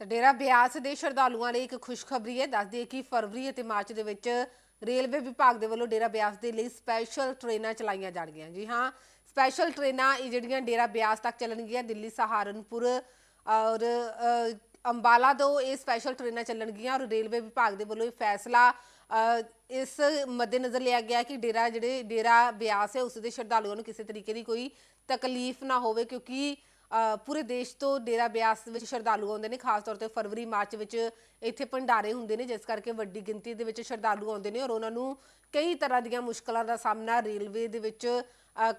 ਤਾਂ ਡੇਰਾ ਬਿਆਸ ਦੇ ਸ਼ਰਧਾਲੂਆਂ ਲਈ ਇੱਕ ਖੁਸ਼ਖਬਰੀ ਹੈ। ਦੱਸਦੀ ਕਿ ਫਰਵਰੀ ਅਤੇ ਮਾਰਚ ਦੇ ਵਿੱਚ ਰੇਲਵੇ ਵਿਭਾਗ ਦੇ ਵੱਲੋਂ ਡੇਰਾ ਬਿਆਸ ਦੇ ਲਈ ਸਪੈਸ਼ਲ ਟ੍ਰੇਨਾਂ ਚਲਾਈਆਂ ਜਾਣਗੀਆਂ। ਜੀ ਹਾਂ, ਸਪੈਸ਼ਲ ਟ੍ਰੇਨਾਂ ਇਹ ਜਿਹੜੀਆਂ ਡੇਰਾ ਬਿਆਸ ਤੱਕ ਚੱਲਣਗੀਆਂ, ਦਿੱਲੀ, ਸਹਾਰਨਪੁਰ ਔਰ ਅੰਬਾਲਾ ਤੋਂ ਇਹ ਸਪੈਸ਼ਲ ਟ੍ਰੇਨਾਂ ਚੱਲਣਗੀਆਂ ਔਰ ਰੇਲਵੇ ਵਿਭਾਗ ਦੇ ਵੱਲੋਂ ਇਹ ਫੈਸਲਾ ਇਸ ਮੱਦੇਨਜ਼ਰ ਲਿਆ ਗਿਆ ਕਿ ਡੇਰਾ ਜਿਹੜੇ, ਡੇਰਾ ਬਿਆਸ ਹੈ, ਉਸ ਦੇ ਸ਼ਰਧਾਲੂਆਂ ਨੂੰ ਕਿਸੇ ਤਰੀਕੇ ਦੀ ਕੋਈ ਤਕਲੀਫ ਨਾ ਹੋਵੇ ਕਿਉਂਕਿ ਪੂਰੇ ਦੇਸ਼ ਤੋਂ ਡੇਰਾ ਬਿਆਸ ਵਿੱਚ ਸ਼ਰਧਾਲੂ ਆਉਂਦੇ ਨੇ ਖਾਸ ਤੌਰ ਤੇ ਫਰਵਰੀ ਮਾਰਚ ਵਿੱਚ ਇੱਥੇ ਭੰਡਾਰੇ ਹੁੰਦੇ ਨੇ ਜਿਸ ਕਰਕੇ ਵੱਡੀ ਗਿਣਤੀ ਦੇ ਵਿੱਚ ਸ਼ਰਧਾਲੂ ਆਉਂਦੇ ਨੇ ਔਰ ਉਹਨਾਂ ਨੂੰ ਕਈ ਤਰ੍ਹਾਂ ਦੀਆਂ ਮੁਸ਼ਕਲਾਂ ਦਾ ਸਾਹਮਣਾ ਰੇਲਵੇ ਦੇ ਵਿੱਚ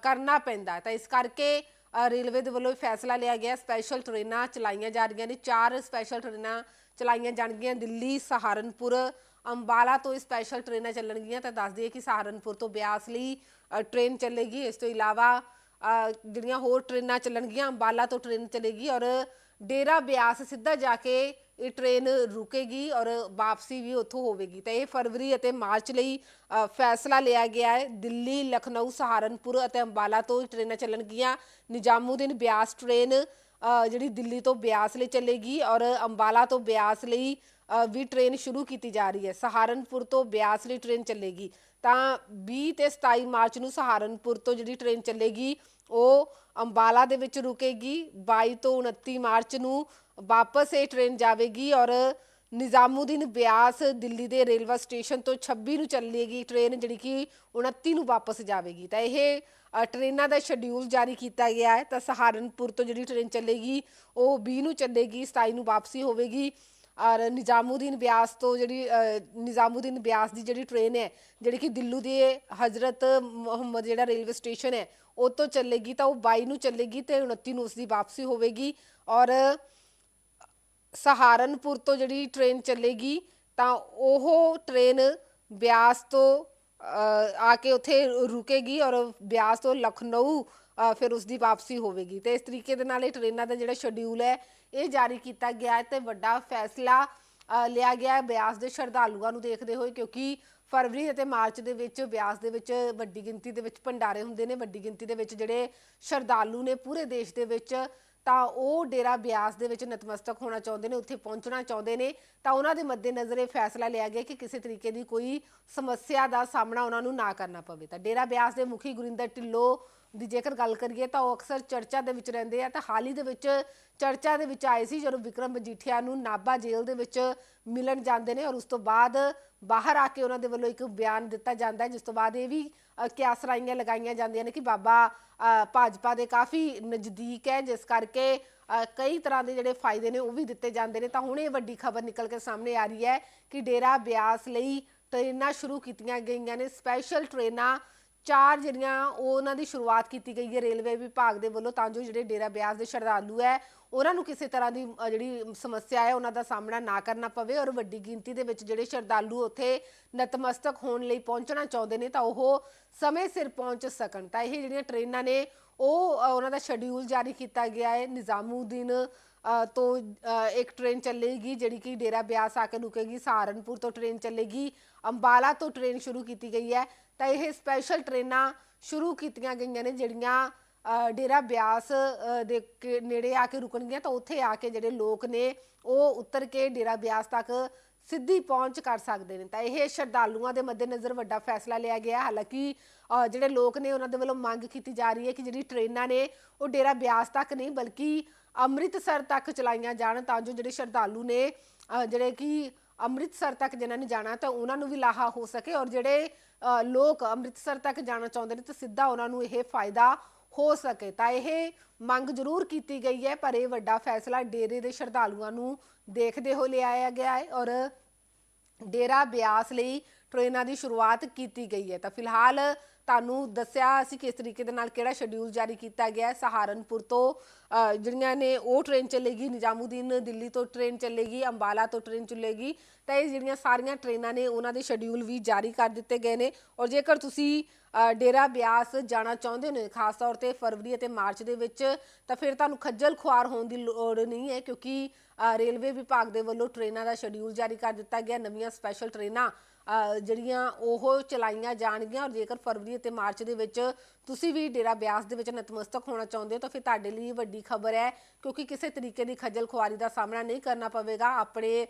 ਕਰਨਾ ਪੈਂਦਾ ਤਾਂ ਇਸ ਕਰਕੇ ਰੇਲਵੇ ਦੇ ਵੱਲੋਂ ਫੈਸਲਾ ਲਿਆ ਗਿਆ ਸਪੈਸ਼ਲ ਟ੍ਰੇਨਾਂ ਚਲਾਈਆਂ ਜਾ ਰਹੀਆਂ ਨੇ ਚਾਰ ਸਪੈਸ਼ਲ ਟ੍ਰੇਨਾਂ ਚਲਾਈਆਂ ਜਾਣਗੀਆਂ ਦਿੱਲੀ ਸਹਾਰਨਪੁਰ ਅੰਬਾਲਾ ਤੋਂ ਸਪੈਸ਼ਲ ਟ੍ਰੇਨਾਂ ਚੱਲਣਗੀਆਂ। ਤਾਂ ਦੱਸ ਦਈਏ ਕਿ ਸਹਾਰਨਪੁਰ ਤੋਂ ਬਿਆਸ ਲਈ ਅ, ਟ੍ਰੇਨ ਚੱਲੇਗੀ। ਇਸ ਤੋਂ ਇਲਾਵਾ ਜਿਹੜੀਆਂ ਹੋਰ ਟ੍ਰੇਨਾਂ ਚੱਲਣਗੀਆਂ, ਅੰਬਾਲਾ ਤੋਂ ਟ੍ਰੇਨ ਚਲੇਗੀ ਔਰ ਡੇਰਾ ਬਿਆਸ ਸਿੱਧਾ ਜਾ ਕੇ ਇਹ ਟ੍ਰੇਨ ਰੁਕੇਗੀ ਔਰ ਵਾਪਸੀ ਵੀ ਉੱਥੋਂ ਹੋਵੇਗੀ। ਤਾਂ ਇਹ ਫਰਵਰੀ ਅਤੇ ਮਾਰਚ ਲਈ ਫੈਸਲਾ ਲਿਆ ਗਿਆ ਹੈ। ਦਿੱਲੀ, ਲਖਨਊ, ਸਹਾਰਨਪੁਰ ਅਤੇ ਅੰਬਾਲਾ ਤੋਂ ਇਹ ਟ੍ਰੇਨਾਂ ਚੱਲਣਗੀਆਂ। ਨਿਜ਼ਾਮੂਦੀਨ ਬਿਆਸ ਟ੍ਰੇਨ ਜਿਹੜੀ ਦਿੱਲੀ ਤੋਂ ਬਿਆਸ ਲਈ ਚੱਲੇਗੀ ਔਰ ਅੰਬਾਲਾ ਤੋਂ ਬਿਆਸ ਲਈ ਵੀ ਟ੍ਰੇਨ ਸ਼ੁਰੂ ਕੀਤੀ ਜਾ ਰਹੀ ਹੈ। ਸਹਾਰਨਪੁਰ ਤੋਂ ਬਿਆਸ ਲਈ ਟ੍ਰੇਨ ਚੱਲੇਗੀ। ਤਾਂ 20 ਤੇ 27 ਮਾਰਚ ਨੂੰ ਸਹਾਰਨਪੁਰ ਤੋਂ ਜਿਹੜੀ ਟ੍ਰੇਨ ਚੱਲੇਗੀ ਉਹ ਅੰਬਾਲਾ ਦੇ ਵਿੱਚ ਰੁਕੇਗੀ। 22 ਤੋਂ 29 ਮਾਰਚ ਨੂੰ ਵਾਪਸ ਇਹ ਟ੍ਰੇਨ ਜਾਵੇਗੀ ਔਰ ਨਿਜ਼ਾਮੂਦੀਨ ਬਿਆਸ ਦਿੱਲੀ ਦੇ ਰੇਲਵੇ ਸਟੇਸ਼ਨ ਤੋਂ 26 ਨੂੰ ਚੱਲੇਗੀ ਟ੍ਰੇਨ ਜਿਹੜੀ ਕਿ 29 ਨੂੰ ਵਾਪਸ ਜਾਵੇਗੀ। ਤਾਂ ਇਹ ਅ, ਟ੍ਰੇਨਾਂ ਦਾ ਸ਼ਡਿਊਲ ਜਾਰੀ ਕੀਤਾ ਗਿਆ ਹੈ। ਤਾਂ ਸਹਾਰਨਪੁਰ ਤੋਂ ਜਿਹੜੀ ਟ੍ਰੇਨ ਚੱਲੇਗੀ ਉਹ 20 ਨੂੰ ਚੱਲੇਗੀ 27 ਨੂੰ ਵਾਪਸੀ ਹੋਵੇਗੀ। ਔਰ ਨਿਜ਼ਾਮੂਦੀਨ ਬਿਆਸ ਤੋਂ ਜਿਹੜੀ ਅ, ਨਿਜ਼ਾਮੂਦੀਨ ਬਿਆਸ ਦੀ ਜਿਹੜੀ ਟ੍ਰੇਨ ਹੈ ਜਿਹੜੀ ਕਿ ਦਿੱਲੂ ਦੇ ਹਜ਼ਰਤ ਮੁਹੰਮਦ ਜਿਹੜਾ ਰੇਲਵੇ ਸਟੇਸ਼ਨ ਹੈ ਉਹ ਤੋਂ ਚੱਲੇਗੀ ਤਾਂ ਉਹ 22 ਨੂੰ ਚੱਲੇਗੀ ਤੇ 29 ਨੂੰ ਉਸ ਦੀ ਵਾਪਸੀ ਹੋਵੇਗੀ ਔਰ ਸਹਾਰਨਪੁਰ ਤੋਂ ਜਿਹੜੀ ਟ੍ਰੇਨ ਚੱਲੇਗੀ ਤਾਂ ਉਹ ਟ੍ਰੇਨ ਬਿਆਸ ਤੋਂ ਆ ਕੇ ਉੱਥੇ ਰੁਕੇਗੀ ਔਰ ਬਿਆਸ ਤੋਂ ਲਖਨਊ ਫਿਰ ਉਸ ਦੀ ਵਾਪਸੀ ਹੋਵੇਗੀ। ਤੇ ਇਸ ਤਰੀਕੇ ਦੇ ਨਾਲ ਇਹ ਟ੍ਰੇਨਾਂ ਦਾ ਜਿਹੜਾ ਸ਼ਡਿਊਲ ਹੈ ਇਹ ਜਾਰੀ ਕੀਤਾ ਗਿਆ ਹੈ ਤੇ ਵੱਡਾ ਫੈਸਲਾ ਲਿਆ ਗਿਆ ਹੈ ਬਿਆਸ ਦੇ ਸ਼ਰਧਾਲੂਆਂ ਨੂੰ ਦੇਖਦੇ ਹੋਏ, ਕਿਉਂਕਿ ਫਰਵਰੀ ਅਤੇ ਮਾਰਚ ਦੇ ਵਿੱਚ ਬਿਆਸ ਦੇ ਵਿੱਚ ਵੱਡੀ ਗਿਣਤੀ ਦੇ ਵਿੱਚ ਭੰਡਾਰੇ ਹੁੰਦੇ ਨੇ, ਵੱਡੀ ਗਿਣਤੀ ਦੇ ਵਿੱਚ ਜਿਹੜੇ ਸ਼ਰਧਾਲੂ ਨੇ ਪੂਰੇ ਦੇਸ਼ ਦੇ ਵਿੱਚ, ਤਾਂ ਉਹ ਡੇਰਾ ਬਿਆਸ ਦੇ ਵਿੱਚ ਨਤਮਸਤਕ ਹੋਣਾ ਚਾਹੁੰਦੇ ਨੇ, ਉੱਥੇ ਪਹੁੰਚਣਾ ਚਾਹੁੰਦੇ ਨੇ। ਤਾਂ ਉਹਨਾਂ ਦੇ ਮੱਦੇਨਜ਼ਰ ਇਹ ਫੈਸਲਾ ਲਿਆ ਗਿਆ ਕਿ ਕਿਸੇ ਤਰੀਕੇ ਦੀ ਕੋਈ ਸਮੱਸਿਆ ਦਾ ਸਾਹਮਣਾ ਉਹਨਾਂ ਨੂੰ ਨਾ ਕਰਨਾ ਪਵੇ। ਤਾਂ ਡੇਰਾ ਬਿਆਸ ਦੇ ਮੁਖੀ ਗੁਰਿੰਦਰ ਢਿੱਲੋਂ ਦੀ ਜੇਕਰ ਗੱਲ ਕਰੀਏ ਤਾਂ ਉਹ ਅਕਸਰ ਚਰਚਾ ਦੇ ਵਿੱਚ ਰਹਿੰਦੇ ਆ, ਤਾਂ ਹਾਲ ਹੀ ਦੇ ਵਿੱਚ ਚਰਚਾ ਦੇ ਵਿੱਚ ਆਏ ਸੀ ਜਦੋਂ ਵਿਕਰਮ ਮਜੀਠੀਆ ਨੂੰ ਨਾਭਾ ਜੇਲ੍ਹ ਦੇ ਵਿੱਚ ਮਿਲਣ ਜਾਂਦੇ ਨੇ ਔਰ ਉਸ ਤੋਂ ਬਾਅਦ ਬਾਹਰ ਆ ਕੇ ਉਹਨਾਂ ਦੇ ਵੱਲੋਂ ਇੱਕ ਬਿਆਨ ਦਿੱਤਾ ਜਾਂਦਾ ਹੈ, ਜਿਸ ਤੋਂ ਬਾਅਦ ਇਹ ਵੀ ਕਿਆਸਰਾਈਆਂ ਲਗਾਈਆਂ ਜਾਂਦੀਆਂ ਨੇ ਕਿ ਬਾਬਾ ਭਾਜਪਾ ਦੇ ਕਾਫੀ ਨਜ਼ਦੀਕ ਹੈ, ਜਿਸ ਕਰਕੇ ਕਈ ਤਰ੍ਹਾਂ ਦੇ ਜਿਹੜੇ ਫਾਇਦੇ ਨੇ ਉਹ ਵੀ ਦਿੱਤੇ ਜਾਂਦੇ ਨੇ। ਤਾਂ ਹੁਣ ਇਹ ਵੱਡੀ ਖਬਰ ਨਿਕਲ ਕੇ ਸਾਹਮਣੇ ਆ ਰਹੀ ਹੈ ਕਿ ਡੇਰਾ ਬਿਆਸ ਲਈ ਟ੍ਰੇਨਾਂ ਸ਼ੁਰੂ ਕੀਤੀਆਂ ਗਈਆਂ ਨੇ, ਸਪੈਸ਼ਲ ਟ੍ਰੇਨਾਂ ਚਾਰ ਜਿਹੜੀਆਂ ਉਹ ਉਹਨਾਂ ਦੀ ਸ਼ੁਰੂਆਤ ਕੀਤੀ ਗਈ ਹੈ ਰੇਲਵੇ ਵਿਭਾਗ ਦੇ ਵੱਲੋਂ, ਤਾਂ ਜੋ ਜਿਹੜੇ ਡੇਰਾ ਬਿਆਸ ਦੇ ਸ਼ਰਧਾਲੂ ਹੈ, ਉਹਨਾਂ ਨੂੰ ਕਿਸੇ ਤਰ੍ਹਾਂ ਦੀ ਜਿਹੜੀ ਸਮੱਸਿਆ ਹੈ, ਉਹਨਾਂ ਦਾ ਸਾਹਮਣਾ ਨਾ ਕਰਨਾ ਪਵੇ ਔਰ ਵੱਡੀ ਗਿਣਤੀ ਦੇ ਵਿੱਚ ਜਿਹੜੇ ਸ਼ਰਧਾਲੂ ਉੱਥੇ ਨਤਮਸਤਕ ਹੋਣ ਲਈ ਪਹੁੰਚਣਾ ਚਾਹੁੰਦੇ ਨੇ, ਤਾਂ ਉਹ ਸਮੇਂ ਸਿਰ ਪਹੁੰਚ ਸਕਣ। ਤਾਂ ਇਹ ਜਿਹੜੀਆਂ ਟ੍ਰੇਨਾਂ ਨੇ, ਉਹ ਉਹਨਾਂ ਦਾ ਸ਼ਡਿਊਲ ਜਾਰੀ ਕੀਤਾ ਗਿਆ ਹੈ। ਨਿਜ਼ਾਮੂਦੀਨ ਤੋਂ ਇੱਕ ਟ੍ਰੇਨ ਚੱਲੇਗੀ, ਜਿਹੜੀ ਕਿ ਡੇਰਾ ਬਿਆਸ ਆ ਕੇ ਰੁਕੇਗੀ, ਸਹਾਰਨਪੁਰ ਤੋਂ ਟ੍ਰੇਨ ਚੱਲੇਗੀ, ਅੰਬਾਲਾ ਤੋਂ ਟ੍ਰੇਨ ਸ਼ੁਰੂ ਕੀਤੀ ਗਈ ਹੈ। ਤਾਂ ਇਹ ਸਪੈਸ਼ਲ ਟ੍ਰੇਨਾਂ ਸ਼ੁਰੂ ਕੀਤੀਆਂ ਗਈਆਂ ਨੇ ਜਿਹੜੀਆਂ ਡੇਰਾ ਬਿਆਸ ਦੇ ਕੇ ਨੇੜੇ ਆ ਕੇ ਰੁਕਣਗੀਆਂ ਤਾਂ ਉੱਥੇ ਆ ਕੇ ਜਿਹੜੇ ਲੋਕ ਨੇ ਉਹ ਉਤਰ ਕੇ ਡੇਰਾ ਬਿਆਸ ਤੱਕ ਸਿੱਧੀ ਪਹੁੰਚ ਕਰ ਸਕਦੇ ਨੇ। ਤਾਂ ਇਹ ਸ਼ਰਧਾਲੂਆਂ ਦੇ ਮੱਦੇਨਜ਼ਰ ਵੱਡਾ ਫੈਸਲਾ ਲਿਆ ਗਿਆ। ਹਾਲਾਂਕਿ ਜਿਹੜੇ ਲੋਕ ਨੇ ਉਹਨਾਂ ਦੇ ਵੱਲੋਂ ਮੰਗ ਕੀਤੀ ਜਾ ਰਹੀ ਹੈ ਕਿ ਜਿਹੜੀ ਟ੍ਰੇਨਾਂ ਨੇ ਉਹ ਡੇਰਾ ਬਿਆਸ ਤੱਕ ਨਹੀਂ, ਬਲਕਿ ਅੰਮ੍ਰਿਤਸਰ ਤੱਕ ਚਲਾਈਆਂ ਜਾਣ ਤਾਂ ਜੋ ਜਿਹੜੇ ਸ਼ਰਧਾਲੂ ਨੇ ਜਿਹੜੇ ਕਿ ਅੰਮ੍ਰਿਤਸਰ ਤੱਕ ਜਿਨ੍ਹਾਂ ਨੇ ਜਾਣਾ ਤਾਂ ਉਹਨਾਂ ਨੂੰ ਵੀ ਲਾਹਾ ਹੋ ਸਕੇ ਔਰ ਜਿਹੜੇ ਲੋਕ ਅੰਮ੍ਰਿਤਸਰ ਤੱਕ ਜਾਣਾ ਚਾਹੁੰਦੇ ਨੇ ਤਾਂ ਸਿੱਧਾ ਉਹਨਾਂ ਨੂੰ ਇਹ ਫਾਇਦਾ ਹੋ ਸਕੇ। ਤਾਂ ਇਹ ਮੰਗ ਜ਼ਰੂਰ ਕੀਤੀ ਗਈ ਹੈ, ਪਰ ਇਹ ਵੱਡਾ ਫੈਸਲਾ ਡੇਰੇ ਦੇ ਸ਼ਰਧਾਲੂਆਂ ਨੂੰ ਦੇਖਦੇ ਹੋਏ ਲਿਆਇਆ ਗਿਆ ਹੈ ਔਰ ਡੇਰਾ ਬਿਆਸ ਲਈ ਟ੍ਰੇਨਾਂ ਦੀ ਸ਼ੁਰੂਆਤ ਕੀਤੀ ਗਈ ਹੈ। ਤਾਂ ਫਿਲਹਾਲ ਤੁਹਾਨੂੰ ਦੱਸਿਆ ਅਸੀਂ ਕਿਸ ਤਰੀਕੇ ਦੇ ਨਾਲ ਕਿਹੜਾ ਸ਼ਡਿਊਲ ਜਾਰੀ ਕੀਤਾ ਗਿਆ ਸਹਾਰਨਪੁਰ ਤੋਂ ਜਿਹੜੀਆਂ ਨੇ ਉਹ ਟ੍ਰੇਨ ਚੱਲੇਗੀ, ਨਿਜ਼ਾਮੂਦੀਨ ਦਿੱਲੀ ਤੋਂ ਟ੍ਰੇਨ ਚੱਲੇਗੀ, ਅੰਬਾਲਾ ਤੋਂ ਟ੍ਰੇਨ ਚੱਲੇਗੀ, ਤਾਂ ਇਹ ਜਿਹੜੀਆਂ ਸਾਰੀਆਂ ਟ੍ਰੇਨਾਂ ਨੇ ਉਹਨਾਂ ਦੇ ਸ਼ਡਿਊਲ ਵੀ ਜਾਰੀ ਕਰ ਦਿੱਤੇ ਗਏ ਨੇ। ਔਰ ਜੇਕਰ ਤੁਸੀਂ ਡੇਰਾ ਬਿਆਸ ਜਾਣਾ ਚਾਹੁੰਦੇ ਨੇ ਖਾਸ ਤੌਰ ਤੇ ਫਰਵਰੀ ਅਤੇ ਮਾਰਚ ਦੇ ਵਿੱਚ, ਤਾਂ ਫਿਰ ਤੁਹਾਨੂੰ ਖੱਜਲ ਖੁਆਰ ਹੋਣ ਦੀ ਲੋੜ ਨਹੀਂ ਹੈ ਕਿਉਂਕਿ ਰੇਲਵੇ ਵਿਭਾਗ ਦੇ ਵੱਲੋਂ ਟ੍ਰੇਨਾਂ ਦਾ ਸ਼ਡਿਊਲ ਜਾਰੀ ਕਰ ਦਿੱਤਾ ਗਿਆ, ਨਵੀਆਂ ਸਪੈਸ਼ਲ ਟ੍ਰੇਨਾਂ ਜਿਹੜੀਆਂ ਉਹ ਚਲਾਈਆਂ ਜਾਣਗੀਆਂ ਔਰ ਜੇਕਰ ਫਰਵਰੀ ਅਤੇ ਮਾਰਚ ਦੇ ਵਿੱਚ ਤੁਸੀਂ ਵੀ ਡੇਰਾ ਬਿਆਸ ਦੇ ਵਿੱਚ ਨਤਮਸਤਕ ਹੋਣਾ ਚਾਹੁੰਦੇ ਹੋ ਤਾਂ ਫਿਰ ਤੁਹਾਡੇ ਲਈ ਵੱਡੀ ਖਬਰ ਹੈ ਕਿਉਂਕਿ ਕਿਸੇ ਤਰੀਕੇ ਦੀ ਖੱਜਲ ਖੁਆਰੀ ਦਾ ਸਾਹਮਣਾ ਨਹੀਂ ਕਰਨਾ ਪਵੇਗਾ। ਆਪਣੇ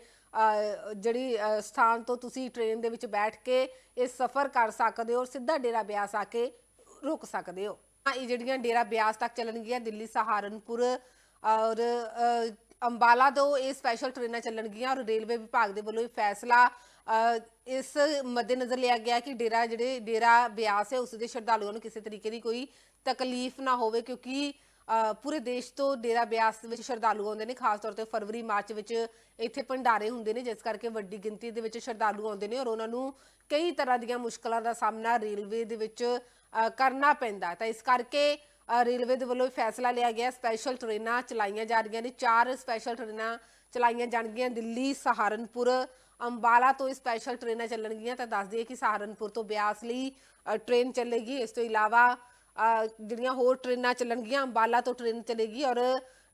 ਜਿਹੜੀ ਸਥਾਨ ਤੋਂ ਤੁਸੀਂ ਟ੍ਰੇਨ ਦੇ ਵਿੱਚ ਬੈਠ ਕੇ ਇਹ ਸਫ਼ਰ ਕਰ ਸਕਦੇ ਹੋ ਔਰ ਸਿੱਧਾ ਡੇਰਾ ਬਿਆਸ ਆ ਕੇ ਰੁਕ ਸਕਦੇ ਹੋ। ਹਾਂ, ਇਹ ਜਿਹੜੀਆਂ ਡੇਰਾ ਬਿਆਸ ਤੱਕ ਚੱਲਣਗੀਆਂ ਦਿੱਲੀ ਸਹਾਰਨਪੁਰ ਔਰ ਅੰਬਾਲਾ ਤੋਂ ਇਹ ਸਪੈਸ਼ਲ ਟ੍ਰੇਨਾਂ ਚੱਲਣਗੀਆਂ ਔਰ ਰੇਲਵੇ ਵਿਭਾਗ ਦੇ ਵੱਲੋਂ ਇਹ ਫੈਸਲਾ ਇਸ ਮੱਦੇਨਜ਼ਰ ਲਿਆ ਗਿਆ ਕਿ ਡੇਰਾ ਜਿਹੜੇ, ਡੇਰਾ ਬਿਆਸ ਹੈ, ਉਸ ਦੇ ਸ਼ਰਧਾਲੂਆਂ ਨੂੰ ਕਿਸੇ ਤਰੀਕੇ ਦੀ ਕੋਈ ਤਕਲੀਫ ਨਾ ਹੋਵੇ, ਕਿਉਂਕਿ ਪੂਰੇ ਦੇਸ਼ ਤੋਂ ਡੇਰਾ ਬਿਆਸ ਵਿੱਚ ਸ਼ਰਧਾਲੂ ਆਉਂਦੇ ਨੇ, ਖਾਸ ਤੌਰ ਤੇ ਫਰਵਰੀ, ਮਾਰਚ ਵਿੱਚ ਇੱਥੇ ਭੰਡਾਰੇ ਹੁੰਦੇ ਨੇ, ਜਿਸ ਕਰਕੇ ਵੱਡੀ ਗਿਣਤੀ ਦੇ ਵਿੱਚ ਸ਼ਰਧਾਲੂ ਆਉਂਦੇ ਨੇ ਔਰ ਉਹਨਾਂ ਨੂੰ ਕਈ ਤਰ੍ਹਾਂ ਦੀਆਂ ਮੁਸ਼ਕਲਾਂ ਦਾ ਸਾਹਮਣਾ ਰੇਲਵੇ ਦੇ ਵਿੱਚ ਕਰਨਾ ਪੈਂਦਾ ਤਾਂ ਇਸ ਕਰਕੇ ਰੇਲਵੇ ਦੇ ਵੱਲੋਂ ਫੈਸਲਾ ਲਿਆ ਗਿਆ, ਸਪੈਸ਼ਲ ਟ੍ਰੇਨਾਂ ਚਲਾਈਆਂ ਜਾ ਰਹੀਆਂ ਨੇ, ਚਾਰ ਸਪੈਸ਼ਲ ਟ੍ਰੇਨਾਂ ਚਲਾਈਆਂ ਜਾਣਗੀਆਂ, ਦਿੱਲੀ, ਸਹਾਰਨਪੁਰ ਅੰਬਾਲਾ ਤੋਂ ਸਪੈਸ਼ਲ ਟ੍ਰੇਨਾਂ ਚੱਲਣਗੀਆਂ ਤਾਂ ਦੱਸ ਦਈਏ ਕਿ ਸਹਾਰਨਪੁਰ ਤੋਂ ਬਿਆਸ ਲਈ ਅ, ਟ੍ਰੇਨ ਚੱਲੇਗੀ। ਇਸ ਤੋਂ ਇਲਾਵਾ ਜਿਹੜੀਆਂ ਹੋਰ ਟ੍ਰੇਨਾਂ ਚੱਲਣਗੀਆਂ ਅੰਬਾਲਾ ਤੋਂ ਟ੍ਰੇਨ ਚੱਲੇਗੀ ਔਰ